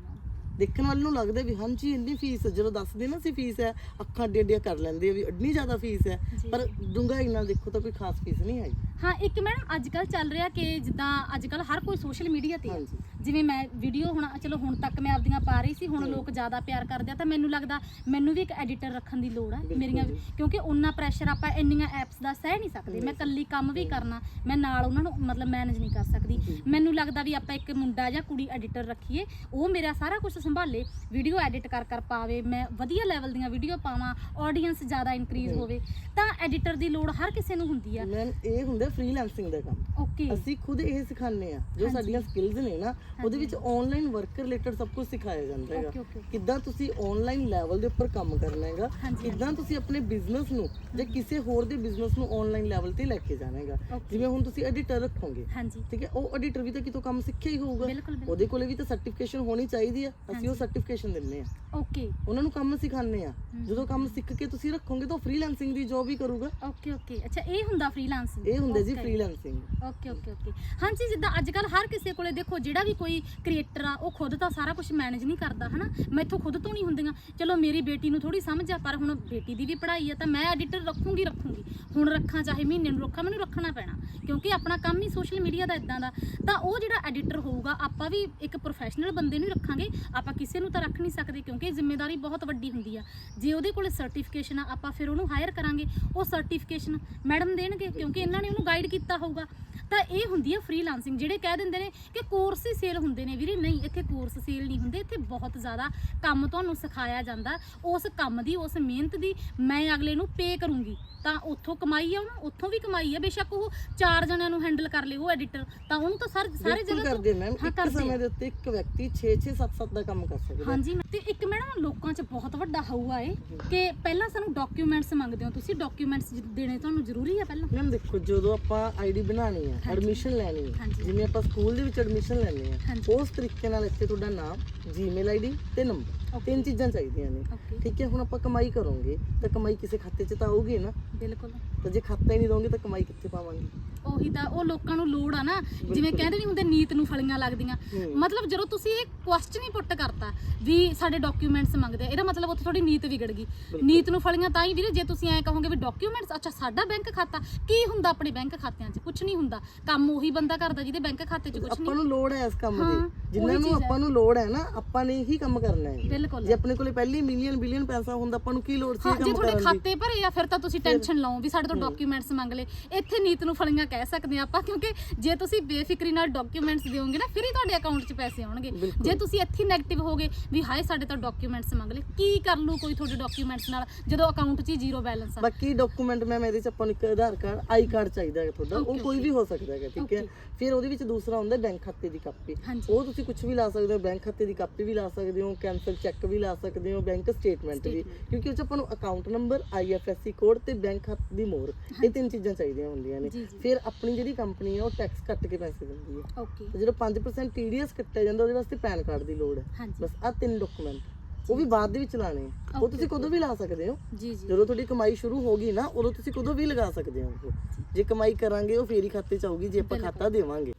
ਦੇਖਣ ਵਾਲੇ ਨੂੰ ਲੱਗਦਾ ਵੀ ਹਾਂਜੀ ਇੰਨੀ ਫੀਸ ਹੈ ਜਦੋਂ ਦੱਸਦੇ ਨਾ ਸੀ ਫੀਸ ਹੈ ਅੱਖਾਂ ਅੱਡੀਆਂ ਅੱਡੀਆਂ ਕਰ ਲੈਂਦੇ ਆ ਵੀ ਇੰਨੀ ਜ਼ਿਆਦਾ ਫੀਸ ਹੈ ਜੀ। ਪਰ ਡੂੰਘਾਈ ਨਾਲ ਦੇਖੋ ਤਾਂ ਕੋਈ ਖਾਸ ਫੀਸ ਨਹੀਂ ਆਈ ਹਾਂ ਇੱਕ ਮੈਡਮ ਅੱਜ ਕੱਲ ਚੱਲ ਰਿਹਾ ਕਿ ਜਿੱਦਾਂ ਅੱਜ ਕੱਲ ਹਰ ਕੋਈ ਸੋਸ਼ਲ ਮੀਡੀਆ ਤੇ। ਹਾਂਜੀ ਜਿਵੇਂ ਮੈਂ ਵੀਡੀਓ ਹੁਣ ਚਲੋ ਹੁਣ ਤੱਕ ਮੈਂ ਆਪਦੀਆਂ ਪਾ ਰਹੀ ਸੀ ਹੁਣ। ਲੋਕ ਜ਼ਿਆਦਾ ਪਿਆਰ ਕਰਦੇ ਆ ਤਾਂ ਮੈਨੂੰ ਲੱਗਦਾ ਮੈਨੂੰ ਵੀ ਇੱਕ ਐਡੀਟਰ ਰੱਖਣ ਦੀ ਲੋੜ ਆ ਮੇਰੀਆਂ। ਕਿਉਂਕਿ ਉਹਨਾਂ ਪ੍ਰੈਸ਼ਰ ਆਪਾਂ ਇੰਨੀਆਂ ਐਪਸ ਦਾ ਸਹਿ ਨਹੀਂ ਸਕਦੇ ਮੈਂ ਕੱਲੀ ਕੰਮ ਵੀ ਕਰਨਾ ਮੈਂ ਨਾਲ ਉਹਨਾਂ ਨੂੰ ਮਤਲਬ ਮੈਨੇਜ ਨਹੀਂ ਕਰ ਸਕਦੀ। ਮੈਨੂੰ ਲੱਗਦਾ ਵੀ ਆਪਾਂ ਇੱਕ ਮੁੰਡਾ ਜਾਂ ਕੁੜੀ ਐਡੀਟਰ ਰੱਖੀਏ ਉਹ ਮੇਰਾ ਸਾਰਾ ਕੁਝ ਸੰਭਾਲੇ ਵੀਡੀਓ ਐਡਿਟ ਕਰ ਕਰ ਪਾਵੇ ਮੈਂ ਵਧੀਆ ਲੈਵਲ ਦੀਆਂ ਵੀਡੀਓ ਪਾਵਾਂ ਆਡੀਅנס ਜ਼ਿਆਦਾ ਇਨਕਰੀਜ਼। ਹੋਵੇ ਤਾਂ ਐਡੀਟਰ ਦੀ ਲੋੜ ਹਰ ਕਿਸੇ ਨੂੰ ਹੁੰਦੀ ਆ ਇਹ ਹੁੰਦਾ ਫ੍ਰੀਲਾਂਸਿੰਗ ਦਾ ਕੰਮ ਓਕੇ ਅਸੀਂ ਖੁਦ ਇਹ ਸਿਖਾਉਂਦੇ ਆ ਜੋ। ਸਾਡੀਆਂ ਸਕਿੱਲਸ ਨੇ ਨਾ ਉਹਦੇ ਵਿੱਚ ਆਨਲਾਈਨ ਵਰਕ ਰਿਲੇਟਡ ਸਭ ਕੁਝ ਸਿਖਾਇਆ ਜਾਂਦਾ ਹੈਗਾ। ਕਿੱਦਾਂ ਤੁਸੀਂ ਆਨਲਾਈਨ ਲੈਵਲ ਦੇ ਉੱਪਰ ਕੰਮ ਕਰਨਾ ਹੈਗਾ ਕਿੱਦਾਂ ਤੁਸੀਂ ਆਪਣੇ ਬਿਜ਼ਨਸ ਨੂੰ ਜਾਂ ਕਿਸੇ ਹੋਰ ਦੇ ਬਿਜ਼ਨਸ ਨੂੰ ਆਨਲਾਈਨ ਲੈਵਲ ਤੇ ਲੈ ਕੇ ਜਾਣਾ ਹੈਗਾ। ਜਿਵੇਂ ਹੁਣ ਤੁਸੀਂ ਐਡੀਟਰ ਰੱਖੋਗੇ ਠੀਕ ਹੈ? ਉਹ ਐਡੀਟਰ ਵੀ ਤਾਂ ਕਿਤੋਂ ਕੰਮ ਸਿੱਖਿਆ ਹੀ ਹੋਊਗਾ। ਉਹਦੇ ਕੋਲੇ ਵੀ ਤਾਂ ਸਰਟੀਫਿਕੇਸ਼ਨ ਹੋਣੀ ਚਾਹੀਦੀ ਆ। ਅਸੀਂ ਉਹ। ਸਰਟੀਫਿਕੇਸ਼ਨ ਦਿੰਨੇ ਆ। ਓਕੇ ਉਹਨਾਂ ਨੂੰ ਕੰਮ ਸਿਖਾਉਂਦੇ ਆ। ਜਦੋਂ ਕੰਮ ਸਿੱਖ ਕੇ ਤੁਸੀਂ ਰੱਖੋਗੇ ਤਾਂ ਫ੍ਰੀਲਾਂਸਿੰਗ ਦੀ ਜੌਬ ਹੀ ਕਰੂਗਾ। ਓਕੇ ਓਕੇ ਅੱਛਾ ਇਹ ਹੁੰਦਾ ਫ੍ਰੀਲਾਂਸਿੰਗ ਇਹ ਹੁੰਦਾ ਜੀ. ਫ੍ਰੀਲਾਂਸਿੰਗ ਓਕੇ ਓਕੇ ਓਕੇ ਹਾਂਜੀ ਜਿੱਦਾਂ ਅੱਜ ਕੱਲ ਹਰ ਕਿਸੇ ਕੋਲੇ ਦੇਖੋ ਜਿਹੜਾ ਵੀ ਕੋਈ ਕ੍ਰੀਏਟਰ ਆ, ਉਹ ਖੁਦ ਤਾਂ ਸਾਰਾ ਕੁਝ ਮੈਨੇਜ ਨਹੀਂ ਕਰਦਾ, ਹਨਾ? ਮੈਥੋਂ ਖੁਦ ਤੋਂ ਨਹੀਂ ਹੁੰਦੀਆਂ। ਚਲੋ ਮੇਰੀ ਬੇਟੀ ਨੂੰ ਥੋੜੀ ਸਮਝ ਆ, ਪਰ ਹੁਣ ਬੇਟੀ ਦੀ ਵੀ ਪੜ੍ਹਾਈ ਆ, ਤਾਂ ਮੈਂ ਐਡੀਟਰ ਰੱਖੂੰਗੀ ਰੱਖੂੰਗੀ। ਹੁਣ ਰੱਖਾਂ ਚਾਹੇ ਮਹੀਨੇ ਨੂੰ ਰੱਖਾਂ, ਮੈਨੂੰ ਰੱਖਣਾ ਪੈਣਾ। ਕਿਉਂਕਿ ਆਪਣਾ ਕੰਮ ਹੀ ਸੋਸ਼ਲ ਮੀਡੀਆ ਦਾ ਇਦਾਂ ਦਾ। ਤਾਂ ਉਹ ਜਿਹੜਾ ਐਡੀਟਰ ਹੋਊਗਾ, ਆਪਾਂ ਵੀ ਇੱਕ ਪ੍ਰੋਫੈਸ਼ਨਲ ਬੰਦੇ ਨੂੰ ਹੀ ਰੱਖਾਂਗੇ। ਆਪਾਂ ਕਿਸੇ ਨੂੰ ਤਾਂ ਰੱਖ ਨਹੀਂ ਸਕਦੇ ਕਿਉਂਕਿ ਜ਼ਿੰਮੇਵਾਰੀ ਬਹੁਤ ਵੱਡੀ ਹੁੰਦੀ ਆ। ਜੇ ਉਹਦੇ ਕੋਲ ਸਰਟੀਫਿਕੇਸ਼ਨ ਆ, ਆਪਾਂ ਫਿਰ ਉਹਨੂੰ ਹਾਇਰ ਕਰਾਂਗੇ। ਉਹ ਸਰਟੀਫਿਕੇਸ਼ਨ ਮੈਡਮ ਦੇਣਗੇ, ਕਿਉਂਕਿ ਇਹਨਾਂ ਨੇ ਉਹਨੂੰ ਗਾਈਡ ਕੀਤਾ ਹੋਊਗਾ। ਤਾਂ ਇਹ ਹੁੰਦੀ ਆ ਫ੍ਰੀਲਾਂਸਿੰਗ ਜਿਹੜੇ ਕਹਿ ਦਿੰਦੇ ਨੇ ਕਿ ਕੋਰਸ ਹੀ ਸੇਲ ਹੁੰਦੇ ਨੇ ਵੀਰੇ। ਨਹੀਂ, ਇੱਥੇ ਕੋਰਸ ਸੇਲ ਨਹੀਂ ਹੁੰਦੇ, ਇੱਥੇ ਬਹੁਤ ਜ਼ਿਆਦਾ ਕੰਮ ਤੁਹਾਨੂੰ ਸਿਖਾਇਆ ਜਾਂਦਾ। ਉਸ ਕੰਮ ਦੀ, ਉਸ ਮਿਹਨਤ ਦੀ ਮੈਂ ਅਗਲੇ ਨੂੰ ਪੇ ਕਰੂੰਗੀ। ਤਾਂ ਉੱਥੋਂ ਕਮਾਈ ਆ ਉਹਨੂੰ ਉੱਥੋਂ ਵੀ ਕਮਾਈ ਆ ਬੇਸ਼ੱਕ ਉਹ ਚਾਰ ਜਣਿਆਂ ਨੂੰ ਹੈਂਡਲ ਕਰ ਲੇ ਉਹ ਐਡੀਟਰ ਤਾਂ ਉਹਨੂੰ ਤਾਂ ਸਾਰੇ ਸਾਰੇ ਬਿਲਕੁਲ ਜਗ੍ਹਾ ਕਰਦੇ ਮੈਮ ਹਾਂ, ਇੱਕ ਕਰਦੇ। ਸਮੇਂ ਦੇ ਉੱਤੇ ਇੱਕ ਵਿਅਕਤੀ 6 6 7 7 ਦਾ ਕੰਮ ਕਰ ਸਕਦਾ। ਹਾਂਜੀ ਤੇ ਇੱਕ ਮੈਡਮ ਲੋਕਾਂ 'ਚ ਬਹੁਤ ਵੱਡਾ ਹਊਆ ਏ ਕਿ ਪਹਿਲਾਂ ਸਾਨੂੰ ਡਾਕੂਮੈਂਟਸ ਮੰਗਦੇ ਹੋ ਤੁਸੀਂ ਡਾਕੂਮੈਂਟਸ ਦੇਣੇ ਤੁਹਾਨੂੰ ਜ਼ਰੂਰੀ ਆ ਪਹਿਲਾਂ ਮੈਮ ਦੇਖੋ ਜਦੋਂ ਆਪਾਂ ਆਈਡੀ ਬਣਾਣੀ ਹੈ ਹਾਂਜੀ। ਐਡਮਿਸ਼ਨ ਲੈਣੀ ਹੈ ਹਾਂਜੀ। ਜਿਵੇਂ ਆਪਾਂ ਸਕੂਲ ਦੇ ਵਿੱਚ ਐਡਮਿਸ਼ਨ ਲੈਣੀ ਹੈ ਹਾਂਜੀ। ਉਸ ਤਰੀਕੇ ਨਾਲ ਇੱਥੇ ਤੁਹਾਡਾ ਨਾਮ ਜੀਮੇਲ ਆਈਡੀ ਤੇ ਨੰਬਰ. ਤਿੰਨ ਚੀਜ਼ਾਂ ਚਾਹੀਦੀਆਂ ਨੇ। ਓਕੇ ਠੀਕ ਹੈ ਹੁਣ ਆਪਾਂ ਕਮਾਈ ਕਰੋਗੇ ਤਾਂ ਕਮਾਈ ਕਿਸੇ ਖਾਤੇ 'ਚ ਤਾਂ ਆਊਗੀ ਨਾ। ਬਿਲਕੁਲ। ਤਾਂ ਜੇ ਖਾਤਾ ਹੀ ਨਹੀਂ ਦੋਗੇ ਤਾਂ ਕਮਾਈ ਕਿੱਥੇ ਪਾਵਾਂਗੇ? ਉਹੀ ਤਾਂ ਉਹ ਲੋਕਾਂ ਨੂੰ ਲੋੜ ਆ ਨਾ। ਜਿਵੇਂ। ਕਹਿੰਦੇ ਨਹੀਂ ਹੁੰਦੇ ਨੀਤ ਨੂੰ ਫਲੀਆਂ ਲੱਗਦੀਆਂ। ਮਤਲਬ ਜਦੋਂ ਤੁਸੀਂ ਇਹ ਕੁਐਸਚਨ ਹੀ ਪੁੱਟ ਕਰਤਾ ਵੀ ਸਾਡੇ ਡਾਕੂਮੈਂਟਸ ਮੰਗਦੇ ਆ ਇਹਦਾ ਮਤਲਬ ਉੱਥੇ ਤੁਹਾਡੀ ਨੀਤ ਵਿਗੜ ਗਈ। ਨੀਤ ਨੂੰ ਫਲੀਆਂ ਤਾਂ ਹੀ ਵੀਰੇ ਜੇ ਤੁਸੀਂ ਐਂ ਕਹੋਗੇ ਵੀ ਡਾਕੂਮੈਂਟਸ ਅੱਛਾ ਸਾਡਾ ਬੈਂਕ ਖਾਤਾ ਕੀ ਹੁੰਦਾ ਆਪਣੇ ਬੈਂਕ ਖਾਤਿਆਂ 'ਚ? ਕੁਝ ਨਹੀਂ ਹੁੰਦਾ। ਕੰਮ ਉਹੀ ਬੰਦਾ ਕਰਦਾ ਜਿਹਦੇ ਬੈਂਕ ਖਾਤੇ 'ਚ ਕੁਝ ਆਪਾਂ ਨਹੀਂ। ਨੂੰ ਲੋੜ ਹੈ ਇਸ ਕੰਮ ਦੀ। ਜਿੰਨਾਂ ਨੂੰ। ਆਪਾਂ ਨੂੰ ਲੋੜ ਹੈ ਨਾ ਆਪਾਂ ਨੇ ਹੀ ਕੰਮ ਕਰਨਾ ਹੈ। ਬਿਲਕੁਲ। ਜੇ ਆਪਣੇ ਕੋਲੇ ਪਹਿਲੀ ਮਿਲੀਅਨ ਬਿਲੀਅਨ ਪੈਸਾ ਹੁੰਦਾ ਆਪਾਂ ਨੂੰ ਕੀ ਲੋੜ ਸੀ ਜੇ ਕੰਮ ਤੁਹਾਡੇ ਕਰਨ ਦੀ? ਖਾਤੇ ਭਰੇ ਆ ਫਿਰ ਤਾਂ ਤੁਸੀਂ ਟੈਨਸ਼ਨ ਲਓ ਵੀ ਸਾਡੇ ਤੋਂ ਡਾਕੂਮੈਂਟਸ ਮੰਗ ਲਏ। ਇੱਥੇ ਨੀਤ ਨੂੰ ਫਲੀਆਂ ਕਹਿ ਸਕਦੇ ਆ ਆਪਾਂ ਕਿਉਂਕਿ ਜੇ ਤੁਸੀਂ ਬੇਫਿਕਰੀ ਨਾਲ ਡਾਕੂਮੈਂਟਸ ਦਿਓਗੇ ਨਾ ਫਿਰ ਹੀ ਤੁਹਾਡੇ ਅਕਾਊਂਟ 'ਚ ਪੈਸੇ ਆਉਣਗੇ ਬਿਲਕੁਲ। ਜੇ ਤੁਸੀਂ ਇੱਥੇ ਨੈਗੇਟਿਵ ਹੋਗੇ ਵੀ ਹਾਏ ਸਾਡੇ ਤਾਂ ਡਾਕੂਮੈਂਟਸ ਮੰਗ ਲਏ ਕੀ ਕਰ ਲੂ ਕੋਈ ਤੁਹਾਡੇ ਡਾਕੂਮੈਂਟਸ ਨਾਲ ਜਦੋਂ ਅਕਾਊਂਟ 'ਚ ਹੀ ਜ਼ੀਰੋ ਬੈਲੈਂਸ ਆ ਬਾਕੀ ਡਾਕੂਮੈਂਟ ਮੈਂ ਇਹਦੇ ਚ ਆਪਾਂ ਨੂੰ ਇੱਕ ਆਧਾਰ ਕਾਰਡ ਆਈ ਕਾਰਡ ਚਾਹੀਦਾ ਹੈ ਤੁਹਾਡਾ ਉਹ Okay, ਕੋਈ ਵੀ ਹੋ ਸਕਦਾ ਹੈ ਠੀਕ ਹੈ Okay. ਫਿਰ ਉਹਦੇ ਵਿੱਚ ਦੂਸਰਾ ਹੁੰਦਾ ਬੈਂਕ ਖਾਤੇ ਦੀ ਕਾਪੀ ਹਾਂਜੀ। ਉਹ ਤੁਸੀਂ ਕੁਝ ਵੀ ਲਾ ਸਕਦੇ ਹੋ ਬੈਂਕ ਖਾਤੇ ਦੀ ਕਾਪੀ ਵੀ ਲਾ ਸਕਦੇ ਹੋ ਕੈਂਸਲ ਚੈੱਕ ਵੀ ਲਾ ਸਕਦੇ ਹੋ ਬੈਂਕ ਸਟੇਟਮੈਂਟ ਵੀ Statement। ਕਿਉਂਕਿ ਉਹ ਚ ਆਪਾਂ ਨੂੰ ਅਕਾਊਂਟ ਨੰਬਰ ਆਈਐਫਐਸਸੀ ਕੋਡ ਤੇ ਬੈਂਕ ਖਾਤੇ ਦੀ ਮੋਹਰ ਇਹ ਤਿੰਨ ਚੀਜ਼ਾਂ ਚਾਹੀਦੀਆਂ ਹੁੰਦੀਆਂ ਨੇ ਜੀ, ਜੀ। ਫਿਰ ਆਪਣੀ ਜਿਹੜੀ ਕੰਪਨੀ ਹੈ ਉਹ ਟੈਕਸ ਕੱਟ ਕੇ ਪੈਸੇ ਦਿੰਦੀ ਹੈ। ਓਕੇ ਤੇ ਜਦੋਂ 5% TDS ਕੱਟਿਆ ਜਾਂਦਾ ਉਹਦੇ ਵਾਸਤੇ ਪੈਨ ਕਾਰਡ ਦੀ ਲੋੜ ਹੈ। ਹਾਂਜੀ। ਬਸ ਆ ਤਿੰਨ ਡਾਕੂਮੈਂਟ ਉਹ ਵੀ ਬਾਅਦ ਦੇ ਵਿੱਚ ਲਾਣੇ ਆ। ਉਹ Okay, ਤੁਸੀਂ ਕਦੋਂ ਵੀ ਲਾ ਸਕਦੇ ਹੋ। ਜੀ ਜੀ। ਜਦੋਂ ਤੁਹਾਡੀ ਕਮਾਈ ਸ਼ੁਰੂ ਹੋ ਗਈ ਨਾ ਉਦੋਂ ਤੁਸੀਂ ਕਦੋਂ ਵੀ ਲਗਾ ਸਕਦੇ ਹੋ। ਉਹ। ਜੇ ਕਮਾਈ ਕਰਾਂਗੇ ਉਹ ਫੇਰ ਹੀ ਖਾਤੇ ਚ ਆਊਗੀ ਜੇ ਆਪਾਂ ਖਾਤਾ ਦੇਵਾਂਗੇ।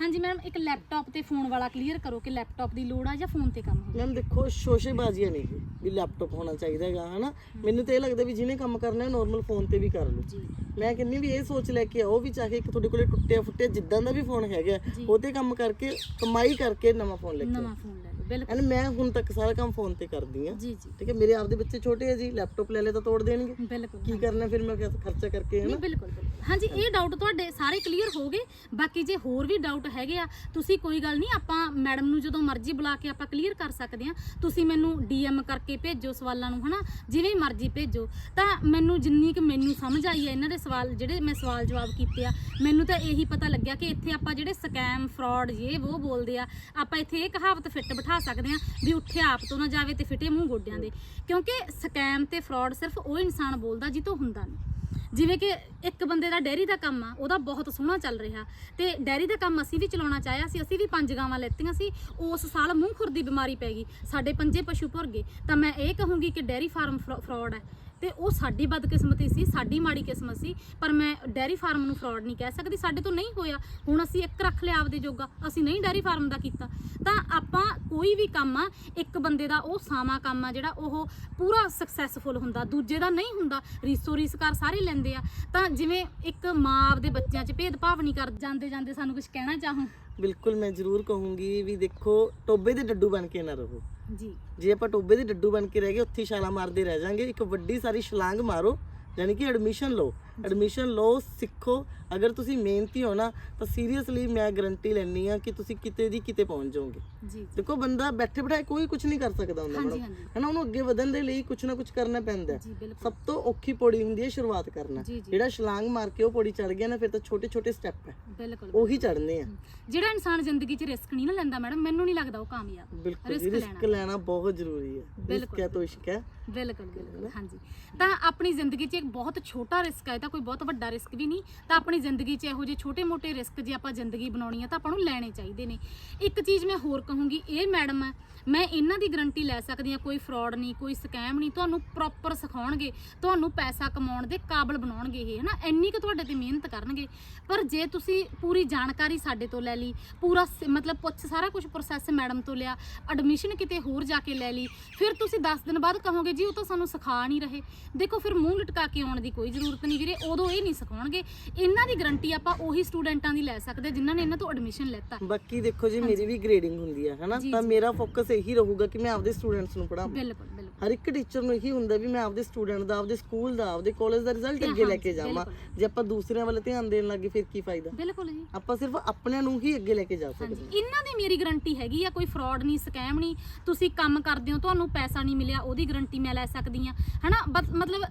ਹਾਂਜੀ ਮੈਮ ਇੱਕ ਲੈਪਟਾਪ ਤੇ ਫੋਨ ਵਾਲਾ ਕਲੀਅਰ ਕਰੋ ਕਿ ਲੈਪਟਾਪ ਦੀ ਲੋੜ ਆ ਜਾਂ ਫੋਨ ਤੇ ਕੰਮ ਹੋਵੇ ਮੈਮ ਦੇਖੋ ਸ਼ੋਸ਼ੇਬਾਜ਼ੀਆਂ ਨਹੀਂ ਇਹ ਵੀ ਲੈਪਟਾਪ ਹੋਣਾ ਚਾਹੀਦਾ ਹੈਗਾ ਹਨਾ? ਮੈਨੂੰ ਤਾਂ ਇਹ ਲੱਗਦਾ ਵੀ ਜਿਹਨੇ ਕੰਮ ਕਰਨਾ ਹੈ ਨਾਰਮਲ ਫੋਨ ਤੇ ਵੀ ਕਰ ਲਓ। ਜੀ। ਮੈਂ ਕਹਿੰਨੀ ਵੀ ਇਹ ਸੋਚ ਲੈ ਕੇ ਆਓ ਵੀ ਚਾਹੇ ਇੱਕ ਤੁਹਾਡੇ ਕੋਲੇ ਟੁੱਟਿਆ ਫੁੱਟਿਆ ਜਿੱਦਾਂ ਦਾ ਵੀ ਫੋਨ ਹੈਗਾ ਜੀ। ਉਹ ਤੇ ਕੰਮ ਕਰਕੇ ਕਮਾਈ ਕਰਕੇ ਨਵਾਂ ਫੋਨ ਲੈ ਕੇ ਨਵਾਂ ਫੋਨ ਲੈ ਐਨ ਮੈਂ ਹੁਣ ਤੱਕ ਸਾਰਾ ਕੰਮ ਫੋਨ ਤੇ ਕਰਦੀ ਆ ਜੀ ਜੀ। ਠੀਕ ਹੈ ਮੇਰੇ ਆਪਦੇ ਬੱਚੇ ਛੋਟੇ ਆ ਜੀ ਲੈਪਟਾਪ ਲੈ ਲੈ ਤਾਂ ਤੋੜ ਦੇਣਗੇ। ਬਿਲਕੁਲ। ਕੀ ਕਰਨਾ ਫਿਰ ਮੈਂ ਖਰਚਾ ਕਰਕੇ ਬਿਲਕੁਲ ਬਿਲਕੁਲ। ਹਾਂਜੀ ਇਹ ਡਾਊਟ ਤੁਹਾਡੇ ਸਾਰੇ ਕਲੀਅਰ ਹੋ ਗਏ। ਬਾਕੀ ਜੇ ਹੋਰ ਵੀ ਡਾਊਟ ਹੈਗੇ ਆ ਤੁਸੀਂ ਕੋਈ ਗੱਲ ਨਹੀਂ ਆਪਾਂ ਮੈਡਮ ਨੂੰ ਜਦੋਂ ਮਰਜ਼ੀ ਬੁਲਾ ਕੇ ਆਪਾਂ ਕਲੀਅਰ ਕਰ ਸਕਦੇ ਆ ਤੁਸੀਂ ਮੈਨੂੰ ਡੀਐਮ ਕਰਕੇ ਭੇਜੋ ਸਵਾਲਾਂ ਨੂੰ ਹਨਾ। ਜਿਵੇਂ ਮਰਜ਼ੀ ਭੇਜੋ। ਤਾਂ ਮੈਨੂੰ ਜਿੰਨੀ ਕਿ ਮੈਨੂੰ ਸਮਝ ਆਈ ਹੈ ਇਹਨਾਂ ਦੇ ਸਵਾਲ ਜਿਹੜੇ ਮੈਂ ਸਵਾਲ ਜਵਾਬ ਕੀਤੇ ਆ ਮੈਨੂੰ ਤਾਂ ਇਹੀ ਪਤਾ ਲੱਗਿਆ ਕਿ ਇੱਥੇ ਆਪਾਂ ਜਿਹੜੇ ਸਕੈਮ ਫਰਾਡ ਇਹ ਉਹ ਬੋਲਦੇ ਆ ਆਪਾਂ ਇੱਥੇ ਇਹ ਕਹਾਵਤ ਫਿੱਟ ਬਿਠਾ ਸਕਦੇ ਆ ਵੀ ਉੱਠਿਆ ਆਪ ਤੋਂ ਨਾ ਜਾਵੇ ਤੇ ਫਿਟੇ ਮੂੰਹ ਗੋਡਿਆਂ ਦੇ। ਕਿਉਂਕਿ ਸਕੈਮ ਤੇ ਫਰਾਡ ਸਿਰਫ ਉਹ ਇਨਸਾਨ ਬੋਲਦਾ ਜਿੱਤੋਂ ਹੁੰਦਾ ਨਹੀਂ ਜਿਵੇਂ ਕਿ ਇੱਕ ਬੰਦੇ ਦਾ ਡੈਰੀ ਦਾ ਕੰਮ ਆ, ਉਹਦਾ ਬਹੁਤ ਸੋਹਣਾ ਚੱਲ ਰਿਹਾ। ਤੇ ਡੈਰੀ ਦਾ ਕੰਮ ਅਸੀਂ ਵੀ ਚਲਾਉਣਾ ਚਾਹਿਆ ਸੀ, ਅਸੀਂ ਵੀ ਪੰਜ ਗਾਵਾਂ ਲੈਤੀਆਂ ਸੀ, ਉਸ ਸਾਲ ਮੂੰਹ ਖੁਰ ਦੀ ਬਿਮਾਰੀ ਪੈ ਗਈ, ਸਾਡੇ ਪੰਜੇ ਪਸ਼ੂ ਭੁਰ ਗਏ। ਤਾਂ ਮੈਂ ਇਹ ਕਹੂੰਗੀ ਕਿ ਡੈਰੀ ਫਾਰਮ ਫਰਾਡ ਹੈ ਤੇ ਉਹ ਸਾਡੀ ਬਦਕਿਸਮਤੀ ਸੀ, ਸਾਡੀ ਮਾੜੀ ਕਿਸਮਤ ਸੀ, ਪਰ ਮੈਂ ਡੈਰੀ ਫਾਰਮ ਨੂੰ ਫਰਾਡ ਨਹੀਂ ਕਹਿ ਸਕਦੀ, ਸਾਡੇ ਤੋਂ ਨਹੀਂ ਹੋਇਆ। ਹੁਣ ਅਸੀਂ ਇੱਕ ਰੱਖ ਲਿਆ ਆਪਦੇ ਜੋਗਾ, ਅਸੀਂ ਨਹੀਂ ਡੈਰੀ ਫਾਰਮ ਦਾ ਕੀਤਾ। ਤਾਂ ਆਪਾਂ ਕੋਈ ਵੀ ਕੰਮ ਆ, ਇੱਕ ਬੰਦੇ ਦਾ ਉਹ ਸਾਮਾ ਕੰਮ ਆ, ਜਿਹੜਾ ਉਹ ਪੂਰਾ ਸਕਸੈਸਫੁਲ ਹੁੰਦਾ, ਦੂਜੇ ਦਾ ਨਹੀਂ ਹੁੰਦਾ ਰੀਸੋ ਰੀਸਕਾਰ ਸਾਰੇ ਲੈਂਦੇ ਆ। ਤਾਂ ਜਿਵੇਂ ਇੱਕ ਮਾਂ ਆਪਦੇ ਬੱਚਿਆਂ 'ਚ ਭੇਦਭਾਵ ਨਹੀਂ ਕਰ, ਜਾਂਦੇ ਜਾਂਦੇ ਸਾਨੂੰ ਕੁਝ ਕਹਿਣਾ ਚਾਹੂੰ? ਬਿਲਕੁਲ, ਮੈਂ ਜ਼ਰੂਰ ਕਹੂੰਗੀ ਵੀ ਦੇਖੋ ਟੋਬੇ ਦੇ ਡੱਡੂ ਬਣ ਕੇ ਨਾ ਰਹੋ। ਜੀ। ਜੇ ਆਪਾਂ ਟੋਬੇ ਦੇ ਡੱਡੂ ਬਣ ਕੇ ਰਹਿ ਗਏ, ਉੱਥੇ ਹੀ ਛਾਲਾਂ ਮਾਰਦੇ ਰਹਿ ਜਾਾਂਗੇ। ਇੱਕ ਵੱਡੀ ਸਾਰੀ ਛਲਾਂਗ ਮਾਰੋ, ਯਾਨੀ ਕਿ ਐਡਮਿਸ਼ਨ ਲਓ। ਐਡਮਿਸ਼ਨ ਲਓ ਸਿੱਖੋ। ਅਗਰ ਤੁਸੀਂ ਮਿਹਨਤੀ ਹੋ ਨਾ ਤਾਂ ਸੀਰੀਅਸਲੀ ਮੈਂ ਗਰੰਟੀ ਲੈਣੀ ਆ ਕਿ ਤੁਸੀਂ ਕਿਤੇ ਦੀ ਕਿਤੇ ਪਹੁੰਚ ਜਾਓਗੇ। ਜੀ ਦੇਖੋ ਬੰਦਾ ਬੈਠੇ ਬਿਠਾਏ ਕੋਈ ਕੁਝ ਨਹੀਂ ਕਰ ਸਕਦਾ ਹੁੰਦਾ ਹਾਂਜੀ ਮੈਡਮ ਹਾਂਜੀ। ਹਨਾ ਉਹਨੂੰ ਅੱਗੇ ਵਧਣ ਦੇ ਲਈ ਕੁਝ ਨਾ ਕੁਝ ਕਰਨਾ ਪੈਂਦਾ ਹੈ। ਜੀ ਬਿਲਕੁਲ। ਸਭ ਤੋਂ ਔਖੀ ਪੌੜੀ ਹੁੰਦੀ ਹੈ ਸ਼ੁਰੂਆਤ ਕਰਨਾ। ਜੀ ਜੀ। ਜਿਹੜਾ ਛਲਾਂਗ ਮਾਰ ਕੇ ਉਹ ਪੌੜੀ ਚੜ ਗਿਆ ਨਾ ਫਿਰ ਤਾਂ ਛੋਟੇ ਛੋਟੇ ਸਟੈਪ ਹੈ। ਬਿਲਕੁਲ ਉਹੀ ਚੜਨੇ ਆ। ਜਿਹੜਾ ਇਨਸਾਨ ਜ਼ਿੰਦਗੀ 'ਚ ਰਿਸਕ ਨਹੀਂ ਨਾ ਲੈਂਦਾ ਮੈਡਮ ਮੈਨੂੰ ਨਹੀਂ ਲੱਗਦਾ ਉਹ ਕਾਮਯਾਬ। ਬਿਲਕੁਲ ਜੀ Risk ਰਿਸਕ ਲੈਣਾ ਬਹੁਤ ਜ਼ਰੂਰੀ ਹੈ। ਰਿਸਕ ਬਿਲਕੁਲ। ਹੈ ਤਾਂ ਇਸ਼ਕ ਹੈ। ਬਿਲਕੁਲ ਬਿਲਕੁਲ। ਹਾਂਜੀ। ਤਾਂ ਆਪਣੀ ਜ਼ਿੰਦਗੀ 'ਚ ਇੱਕ ਬਹੁਤ ਛੋਟਾ ਰਿਸਕ ਹੈ ਤਾਂ ਤਾਂ ਕੋਈ ਬਹੁਤ ਵੱਡਾ ਰਿਸਕ ਵੀ ਨਹੀਂ। ਤਾਂ ਆਪਣੀ ਜ਼ਿੰਦਗੀ 'ਚ ਇਹੋ ਜਿਹੇ ਛੋਟੇ-ਮੋਟੇ ਰਿਸਕ ਜੇ ਆਪਾਂ ਜ਼ਿੰਦਗੀ ਬਣਾਉਣੀ ਆ ਤਾਂ ਆਪਾਂ ਨੂੰ ਲੈਣੇ ਚਾਹੀਦੇ ਨੇ। ਇੱਕ ਚੀਜ਼ ਮੈਂ ਹੋਰ ਕਹੂੰਗੀ, ਇਹ ਮੈਡਮ ਹੈ ਮੈਂ ਇਹਨਾਂ ਦੀ ਗਰੰਟੀ ਲੈ ਸਕਦੀ ਹਾਂ, ਕੋਈ ਫਰਾਡ ਨਹੀਂ, ਕੋਈ ਸਕੈਮ ਨਹੀਂ, ਤੁਹਾਨੂੰ ਪ੍ਰੋਪਰ ਸਿਖਾਉਣਗੇ, ਤੁਹਾਨੂੰ ਪੈਸਾ ਕਮਾਉਣ ਦੇ ਕਾਬਿਲ ਬਣਾਉਣਗੇ ਇਹ, ਹਨਾ? ਇੰਨੀ ਕੁ ਤੁਹਾਡੇ ਤੇ ਮਿਹਨਤ ਕਰਨਗੇ। ਪਰ ਜੇ ਤੁਸੀਂ ਪੂਰੀ ਜਾਣਕਾਰੀ ਸਾਡੇ ਤੋਂ ਲੈ ਲਈ, ਪੂਰਾ ਸ- ਮਤਲਬ ਪੁੱਛ, ਸਾਰਾ ਕੁਝ ਪ੍ਰੋਸੈਸ ਮੈਡਮ ਤੋਂ ਲਿਆ ਐਡਮਿਸ਼ਨ ਕਿਤੇ ਹੋਰ ਜਾ ਕੇ ਲੈ ਲਈ, ਫਿਰ ਤੁਸੀਂ 10 ਦਿਨ ਬਾਅਦ ਕਹੋਗੇ, ਜੀ, ਉਹ ਤਾਂ ਸਾਨੂੰ ਸਿਖਾ ਨਹੀਂ ਰਹੇ। ਦੇਖੋ, ਫਿਰ ਮੂੰਹ ਲਟਕਾ ਕੇ ਆਉਣ ਦੀ ਕੋਈ ਜ਼ਰੂਰਤ ਨਹੀਂ ਵੀਰੇ। ਉਦੋਂ ਇਹ ਨਹੀਂ ਸਿਖਾਉਣਗੇ। ਇਹਨਾਂ ਦੀ ਗਾਰੰਟੀ ਆਪਾਂ ਉਹੀ ਸਟੂਡੈਂਟਾਂ ਦੀ ਲੈ ਸਕਦੇ ਜਿਨ੍ਹਾਂ ਨੇ ਇਹਨਾਂ ਤੋਂ ਐਡਮਿਸ਼ਨ ਲੈਤਾ। ਬਾਕੀ ਦੇਖੋ ਜੀ ਮੇਰੀ ਵੀ ਗ੍ਰੇਡਿੰਗ ਹੁੰਦੀ ਹੈ ਹਨਾ? ਤਾਂ। ਮੇਰਾ ਫੋਕਸ ਇਹੀ ਰਹੂਗਾ ਕਿ ਮੈਂ ਆਪਦੇ ਸਟੂਡੈਂਟਸ ਨੂੰ ਬਿਲਕੁਲ ਬਿਲਕੁਲ। ਹਰ ਇੱਕ ਟੀਚਰ ਨੂੰ ਇਹੀ ਹੁੰਦਾ ਵੀ ਮੈਂ ਆਪਦੇ ਸਟੂਡੈਂਟ ਦਾ ਆਪਦੇ ਸਕੂਲ ਦਾ ਆਪਦੇ ਕਾਲਜ ਦਾ ਰਿਜ਼ਲਟ ਅੱਗੇ ਲੈ ਕੇ ਜਾਵਾਂ। ਜੇ ਆਪਾਂ ਦੂਸਰਿਆਂ ਵੱਲ ਧਿਆਨ ਦੇਣ ਲੱਗੇ ਫਿਰ ਕੀ ਫਾਇਦਾ? ਬਿਲਕੁਲ ਜੀ। ਆਪਾਂ ਸਿਰਫ ਆਪਣਿਆਂ ਨੂੰ ਹੀ ਅੱਗੇ ਲੈ ਕੇ ਜਾ ਸਕਦੇ ਇਹਨਾਂ ਦੀ ਮੇਰੀ ਗਾਰੰਟੀ ਹੈਗੀ ਆ ਕੋਈ ਫਰਾਡ ਨਹੀਂ ਸਕੈਮ ਨਹੀਂ। ਤੁਸੀਂ ਕੰਮ ਕਰਦੇ ਹੋ ਤੁਹਾਨੂੰ ਪੈਸਾ ਨਹੀਂ ਮਿਲਿਆ ਉਹਦੀ ਗਾਰੰਟੀ ਮੈਂ ਲੈ ਸਕਦੀ ਆ ਹਨਾ? ਮਤਲਬ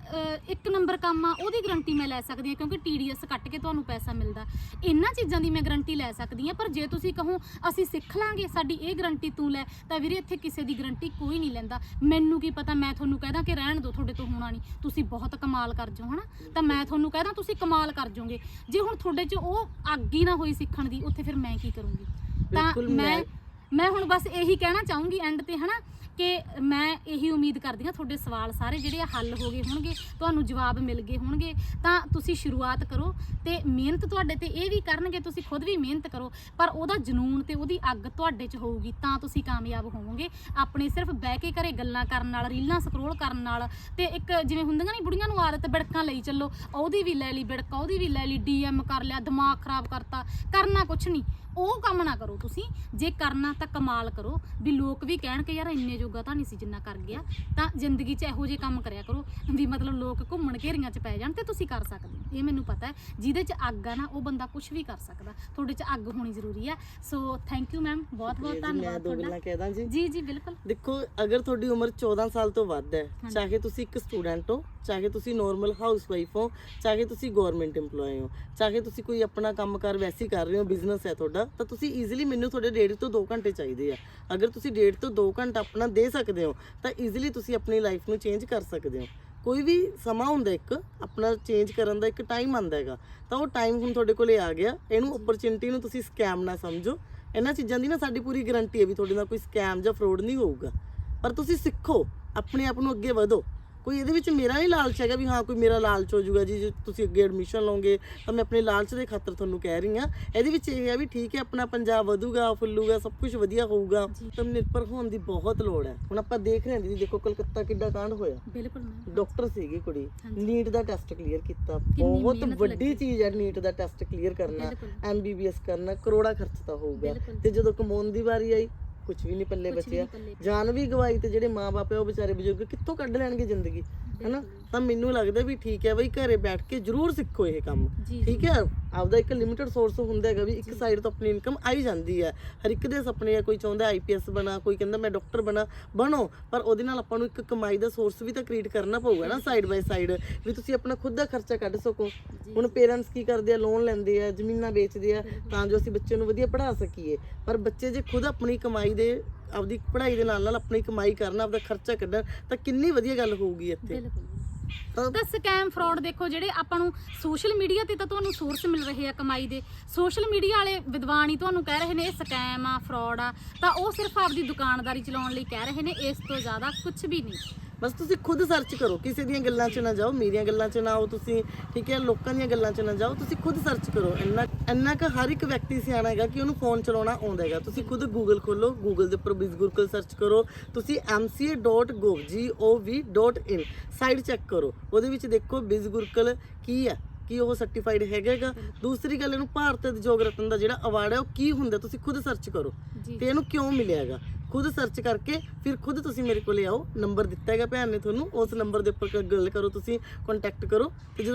ਇੱਕ ਨੰਬਰ ਕੰਮ ਆ ਉਹਦੀ ਗਾਰੰਟੀ ਮੈਂ ਲੈ ਸਕਦੀ ਆ ਕਿਉਂਕਿ TDS ਕੱਟ ਕੇ ਤੁਹਾਨੂੰ ਪੈਸਾ ਮਿਲਦਾ। ਇਹਨਾਂ ਚੀਜ਼ਾਂ ਦੀ ਮੈਂ ਗਾਰੰਟੀ ਲੈ ਸਕਦੀ ਆ ਪਰ ਜੇ ਤੁਸੀਂ ਕਹੋ ਅਸੀਂ ਸਿੱਖ ਲਾਂਗੇ ਸਾਡੀ ਇਹ ਗਾਰੰਟੀ ਤੂੰ ਲੈ ਤਾਂ ਵੀਰੇ ਇੱਥੇ ਕਿਸੇ ਦੀ ਗਾਰੰਟੀ ਕੋਈ ਨਹੀਂ ਲੈਂਦਾ। ਮੈਨੂੰ ਕੀ ਪਤਾ ਮੈਂ ਤੁਹਾਨੂੰ ਕਹਿਦਾ ਕਿ ਰਹਿਣ ਦਿਓ ਤੁਹਾਡੇ ਤੋਂ ਹੋਣਾ ਨਹੀਂ। ਤੁਸੀਂ ਬਹੁਤ ਕਮਾਲ ਕਰ ਜਾਓ ਹਨਾ? ਤਾਂ ਮੈਂ ਤੁਹਾਨੂੰ ਕਹਿਦਾ ਤੁਸੀਂ ਕਮਾਲ ਕਰ ਜਾਓਗੇ ਜੇ ਹੁਣ ਤੁਹਾਡੇ 'ਚ ਉਹ ਅੱਗ ਹੀ ਨਾ ਹੋਈ ਸਿੱਖਣ ਦੀ ਉੱਥੇ ਫਿਰ ਮੈਂ ਕੀ ਕਰੂੰਗੀ? ਤਾਂ ਬਿਲਕੁਲ ਮੈਂ ਮੈਂ- ਮੈਂ ਹੁਣ ਬਸ ਇਹੀ ਕਹਿਣਾ ਚਾਹੂੰਗੀ ਐਂਡ ਤੇ, ਹਨਾ, ਕਿ ਮੈਂ ਇਹੀ ਉਮੀਦ ਕਰਦੀ ਹਾਂ ਤੁਹਾਡੇ ਸਵਾਲ ਸਾਰੇ ਜਿਹੜੇ ਆ ਹੱਲ ਹੋ ਗਏ ਹੋਣਗੇ, ਤੁਹਾਨੂੰ ਜਵਾਬ ਮਿਲ ਗਏ ਹੋਣਗੇ, ਤਾਂ ਤੁਸੀਂ ਸ਼ੁਰੂਆਤ ਕਰੋ ਤੇ ਮਿਹਨਤ ਤੁਹਾਡੇ ਤੇ ਇਹ ਵੀ ਕਰਨਗੇ, ਤੁਸੀਂ ਖੁਦ ਵੀ ਮਿਹਨਤ ਕਰੋ, ਪਰ ਉਹਦਾ ਜਨੂਨ ਤੇ ਉਹਦੀ ਅੱਗ ਤੁਹਾਡੇ 'ਚ ਹੋਊਗੀ, ਤਾਂ ਤੁਸੀਂ ਕਾਮਯਾਬ ਹੋਵੋਗੇ। ਆਪਣੇ ਸਿਰਫ ਬਹਿ ਕੇ ਘਰੇ ਗੱਲਾਂ ਕਰਨ ਨਾਲ, ਰੀਲਾਂ ਸਕਰੋਲ ਕਰਨ ਨਾਲ, ਤੇ ਇੱਕ ਜਿਵੇਂ ਹੁੰਦੀਆਂ ਨਹੀਂ ਬੁੜੀਆਂ ਨੂੰ ਆਦਤ ਬਿੜਕਾਂ ਲਈ ਚੱਲੋ, ਉਹਦੀ ਵੀ ਲੈ ਲਈ ਬਿੜਕ, ਉਹਦੀ ਵੀ ਲੈ ਲਈ ਡੀਐਮ ਕਰ ਲਿਆ, ਦਿਮਾਗ ਖਰਾਬ ਕਰਤਾ, ਕਰਨਾ ਕੁਛ ਨਹੀਂ। ਉਹ ਕੰਮ ਨਾ ਕਰੋ ਤੁਸੀਂ। ਜੇ ਕਰਨਾ ਤਾਂ ਕਮਾਲ ਕਰੋ। ਵੀ ਲੋਕ ਵੀ ਕਹਿਣ ਕਿ ਯਾਰ ਇੰਨੇ ਜੋਗਾ ਤਾਂ ਨਹੀਂ ਸੀ ਜਿੰਨਾ ਕਰ ਗਿਆ। ਤਾਂ ਜ਼ਿੰਦਗੀ 'ਚ ਇਹੋ ਜਿਹੇ ਕੰਮ ਕਰਿਆ ਕਰੋ ਵੀ ਮਤਲਬ ਲੋਕ ਘੁੰਮਣ ਘੇਰੀਆਂ 'ਚ ਪੈ ਜਾਣ ਤੇ ਤੁਸੀਂ ਕਰ ਸਕਦੇ ਹੋ। ਇਹ ਮੈਨੂੰ ਪਤਾ ਹੈ। ਜਿਹਦੇ 'ਚ ਅੱਗ ਆ ਨਾ ਉਹ ਬੰਦਾ ਕੁਝ ਵੀ ਕਰ ਸਕਦਾ। ਤੁਹਾਡੇ 'ਚ ਅੱਗ ਹੋਣੀ ਜ਼ਰੂਰੀ ਆ। ਸੋ ਥੈਂਕ ਯੂ ਮੈਮ ਬਹੁਤ ਬਹੁਤ ਧੰਨਵਾਦ ਤੁਹਾਡਾ। ਕਹਿ ਦਾਂ ਜੀ। ਜੀ ਜੀ ਬਿਲਕੁਲ। ਦੇਖੋ ਅਗਰ ਤੁਹਾਡੀ ਉਮਰ 14 ਸਾਲ ਤੋਂ ਵੱਧ ਹੈ। ਚਾਹੇ ਤੁਸੀਂ ਇੱਕ ਸਟੂਡੈਂਟ ਹੋ ਚਾਹੇ ਤੁਸੀਂ ਨਾਰਮਲ ਹਾਊਸਵਾਈਫ ਹੋ ਚਾਹੇ ਤੁਸੀਂ ਗਵਰਨਮੈਂਟ EMPLOYE ਹੋ ਚਾਹੇ ਤੁਸੀਂ ਕੋਈ ਆਪਣਾ ਕੰਮਕਾਰ ਵੈਸੇ ਕਰ ਰਹੇ ਹੋ ਬਿਜ਼ਨਸ ਹੈ ਤੁਹਾਡਾ ਤਾਂ ਤੁਸੀਂ ਈਜ਼ੀਲੀ ਮੈਨੂੰ ਤੁਹਾਡੇ ਡੇਢ ਤੋਂ 2 ਘੰਟੇ ਚਾਹੀਦੇ ਆ। ਅਗਰ ਤੁਸੀਂ ਡੇਢ ਤੋਂ 2 ਘੰਟਾ ਆਪਣਾ ਦੇ ਸਕਦੇ ਹੋ, ਤਾਂ ਈਜ਼ੀਲੀ ਤੁਸੀਂ ਆਪਣੀ ਲਾਈਫ ਨੂੰ ਚੇਂਜ ਕਰ ਸਕਦੇ ਹੋ। ਕੋਈ ਵੀ ਸਮਾਂ ਹੁੰਦਾ ਇੱਕ, ਆਪਣਾ ਚੇਂਜ ਕਰਨ ਦਾ ਇੱਕ ਟਾਈਮ ਆਂਦਾ ਹੈਗਾ। ਤਾਂ ਉਹ ਟਾਈਮ ਹੁਣ ਤੁਹਾਡੇ ਕੋਲੇ ਆ ਗਿਆ। ਇਹਨੂੰ ਓਪਰਚੁਨਿਟੀ ਨੂੰ ਤੁਸੀਂ ਸਕੈਮ ਨਾ ਸਮਝੋ। ਇਹਨਾਂ ਚੀਜ਼ਾਂ ਦੀ ਨਾ ਸਾਡੀ ਪੂਰੀ ਗਾਰੰਟੀ ਹੈ ਵੀ ਤੁਹਾਡੇ ਨਾਲ ਕੋਈ ਸਕੈਮ ਜਾਂ ਫਰੋਡ ਨਹੀਂ ਹੋਊਗਾ। ਪਰ ਤੁਸੀਂ ਸਿੱਖੋ, ਆਪਣੇ ਆਪ ਨੂੰ ਅੱਗੇ ਵਧੋ। ਕੋਈ ਇਹਦੇ ਵਿੱਚ ਮੇਰਾ ਨਹੀਂ ਲਾਲਚ ਹੈਗਾ ਵੀ ਹਾਂ ਕੋਈ ਮੇਰਾ ਲਾਲਚ ਹੋ ਜਾਊਗਾ ਜੀ ਜੇ ਤੁਸੀਂ ਅੱਗੇ ਐਡਮਿਸ਼ਨ ਲਓਗੇ ਤਾਂ ਮੈਂ ਆਪਣੇ ਲਾਲਚ ਦੇ ਖਾਤਰ ਤੁਹਾਨੂੰ ਕਹਿ ਰਹੀ ਹਾਂ ਇਹਦੇ ਵਿੱਚ ਇਹ ਹੈ ਵੀ ਠੀਕ ਹੈ ਆਪਣਾ ਪੰਜਾਬ ਵਧੂਗਾ ਫੁੱਲੂਗਾ ਸਭ ਕੁਝ ਵਧੀਆ ਹੋਊਗਾ ਤਾਂ ਨਿਰਭਰ ਹੋਣ ਦੀ ਬਹੁਤ ਲੋੜ ਹੈ ਹੁਣ ਆਪਾਂ ਦੇਖ ਰਹੇ ਹਾਂ ਦੀਦੀ ਦੇਖੋ ਕਲਕੱਤਾ ਕਿੱਡਾ ਕਾਂਡ ਹੋਇਆ ਬਿਲਕੁਲ ਡਾਕਟਰ ਸੀਗੀ ਕੁੜੀ। ਨੀਟ ਦਾ ਟੈਸਟ ਕਲੀਅਰ ਕੀਤਾ ਬਹੁਤ ਵੱਡੀ। ਚੀਜ਼ ਹੈ ਨੀਟ ਦਾ ਟੈਸਟ ਕਲੀਅਰ ਕਰਨਾ। ਐਮਬੀਬੀਐਸ ਕਰਨਾ ਕਰੋੜਾ ਖਰਚ ਤਾਂ ਹੋਊਗਾ। ਤੇ ਜਦੋਂ ਕਮਾਉਣ ਦੀ ਵਾਰੀ ਆਈ ਕੁਝ ਵੀ ਨਹੀਂ ਪੱਲੇ ਕੁਛ ਬਚਿਆ। ਜਾਨ ਵੀ ਗਵਾਈ ਤੇ ਜਿਹੜੇ ਮਾਪੇ ਆ ਉਹ ਵਿਚਾਰੇ ਬਜ਼ੁਰਗ ਕਿੱਥੋਂ ਕੱਢ ਲੈਣਗੇ ਜ਼ਿੰਦਗੀ? ਹੈਨਾ? ਤਾਂ ਮੈਨੂੰ ਲੱਗਦਾ ਵੀ ਠੀਕ ਹੈ ਬਈ ਘਰੇ ਬੈਠ ਕੇ ਜ਼ਰੂਰ ਸਿੱਖੋ ਇਹ ਕੰਮ। ਠੀਕ ਹੈ? ਆਪਦਾ ਇੱਕ ਲਿਮਿਟਡ ਸੋਰਸ ਹੁੰਦਾ ਹੈਗਾ ਵੀ ਇੱਕ ਸਾਈਡ ਤੋਂ ਆਪਣੀ ਇਨਕਮ ਆਈ ਜਾਂਦੀ ਹੈ। ਹਰ ਇੱਕ ਦੇ ਸੁਪਨੇ ਆ ਕੋਈ ਚਾਹੁੰਦਾ ਆਈਪੀਐਸ ਬਣਾ ਕੋਈ ਕਹਿੰਦਾ ਮੈਂ ਡਾਕਟਰ ਬਣਾ ਬਣੋ। ਪਰ ਉਹਦੇ ਨਾਲ ਆਪਾਂ ਨੂੰ ਇੱਕ ਕਮਾਈ ਦਾ ਸੋਰਸ ਵੀ ਤਾਂ ਕ੍ਰੀਏਟ ਕਰਨਾ ਪਊਗਾ ਨਾ ਸਾਈਡ ਬਾਈ ਸਾਈਡ ਵੀ ਤੁਸੀਂ ਆਪਣਾ ਖੁਦ ਦਾ ਖਰਚਾ ਕੱਢ ਸਕੋ। ਹੁਣ ਪੇਰੈਂਟਸ ਕੀ ਕਰਦੇ ਆ ਲੋਨ ਲੈਂਦੇ ਆ ਜ਼ਮੀਨਾਂ ਵੇਚਦੇ ਆ ਤਾਂ ਜੋ ਅਸੀਂ ਬੱਚੇ ਨੂੰ ਵਧੀਆ ਪੜ੍ਹਾ ਸਕੀਏ। ਪਰ ਬੱਚੇ ਜੇ ਖੁਦ ਆਪਣੀ ਕਮਾਈ ਦੇ ਆਪਦੀ ਪੜ੍ਹਾਈ ਦੇ ਨਾਲ ਨਾਲ ਆਪਣੀ ਕਮਾਈ ਕਰਨ ਆਪਦਾ ਖਰਚਾ ਕੱਢਣ ਤਾਂ ਕਿੰਨੀ ਵਧੀਆ ਗੱਲ ਹੋਊਗੀ ਇੱਥੇ। ਬਿਲਕੁਲ। ਤਾਂ ਸਕੈਮ ਫਰਾਡ ਦੇਖੋ ਜਿਹੜੇ ਆਪਾਂ ਨੂੰ ਸੋਸ਼ਲ ਮੀਡੀਆ ਤੇ ਤਾਂ ਤੁਹਾਨੂੰ ਸੋਰਸ ਮਿਲ ਰਹੇ ਆ ਕਮਾਈ ਦੇ। ਸੋਸ਼ਲ ਮੀਡੀਆ ਵਾਲੇ ਵਿਦਵਾਨ ਹੀ ਤੁਹਾਨੂੰ ਕਹਿ ਰਹੇ ਨੇ ਇਹ ਸਕੈਮ ਆ ਫਰਾਡ ਆ। ਤਾਂ ਉਹ ਸਿਰਫ ਆਪਦੀ ਦੁਕਾਨਦਾਰੀ ਚਲਾਉਣ ਲਈ ਕਹਿ ਰਹੇ ਨੇ, ਇਸ ਤੋਂ ਜ਼ਿਆਦਾ ਕੁਝ ਵੀ ਨਹੀਂ। ਬਸ ਤੁਸੀਂ ਖੁਦ ਸਰਚ ਕਰੋ ਕਿਸੇ ਦੀਆਂ ਗੱਲਾਂ 'ਚ ਨਾ ਜਾਓ ਮੇਰੀਆਂ ਗੱਲਾਂ 'ਚ ਨਾ ਆਓ ਤੁਸੀਂ ਠੀਕ ਹੈ ਲੋਕਾਂ ਦੀਆਂ ਗੱਲਾਂ 'ਚ ਨਾ ਜਾਓ ਤੁਸੀਂ ਖੁਦ ਸਰਚ ਕਰੋ। ਇੰਨਾ ਇੰਨਾ ਕੁ ਹਰ ਇੱਕ ਵਿਅਕਤੀ ਸਿਆਣਾ ਹੈਗਾ ਕਿ ਉਹਨੂੰ ਫੋਨ ਚਲਾਉਣਾ ਆਉਂਦਾ ਹੈਗਾ। ਤੁਸੀਂ ਖੁਦ ਗੂਗਲ ਖੋਲੋ ਗੂਗਲ ਦੇ ਉੱਪਰ ਬਿਜ਼ ਗੁਰਕਲ ਸਰਚ ਕਰੋ ਤੁਸੀਂ mca.gov.in ਸਾਈਟ ਚੈੱਕ ਕਰੋ। ਉਹਦੇ ਵਿੱਚ ਦੇਖੋ ਬਿਜ਼ ਗੁਰਕਲ ਕੀ ਹੈ ਕੀ ਉਹ ਸਰਟੀਫਾਈਡ ਹੈਗਾਗਾ ਦੂਸਰੀ ਗੱਲ ਇਹਨੂੰ ਭਾਰਤ ਉਦਯੋਗ ਰਤਨ ਦਾ ਜਿਹੜਾ ਅਵਾਰਡ ਹੈ ਉਹ ਕੀ ਹੁੰਦਾ ਤੁਸੀਂ ਖੁਦ ਸਰਚ ਕਰੋ। ਤੇ ਇਹਨੂੰ ਕਿਉਂ ਮਿਲਿਆ ਹੈਗਾ? ਖੁਦ ਸਰਚ ਕਰਕੇ ਫਿਰ ਖੁਦ ਤੁਸੀਂ ਮੇਰੇ ਕੋਲੇ ਆਓ ਨੰਬਰ ਦਿੱਤਾ ਹੈਗਾ ਭੈਣ ਨੇ ਤੁਹਾਨੂੰ, ਉਸ ਨੰਬਰ ਦੇ ਉੱਪਰ ਗੱਲ ਕਰੋ ਤੁਸੀਂ ਕੰਟੈਕਟ ਕਰੋ ਤੇ ਜਦੋਂ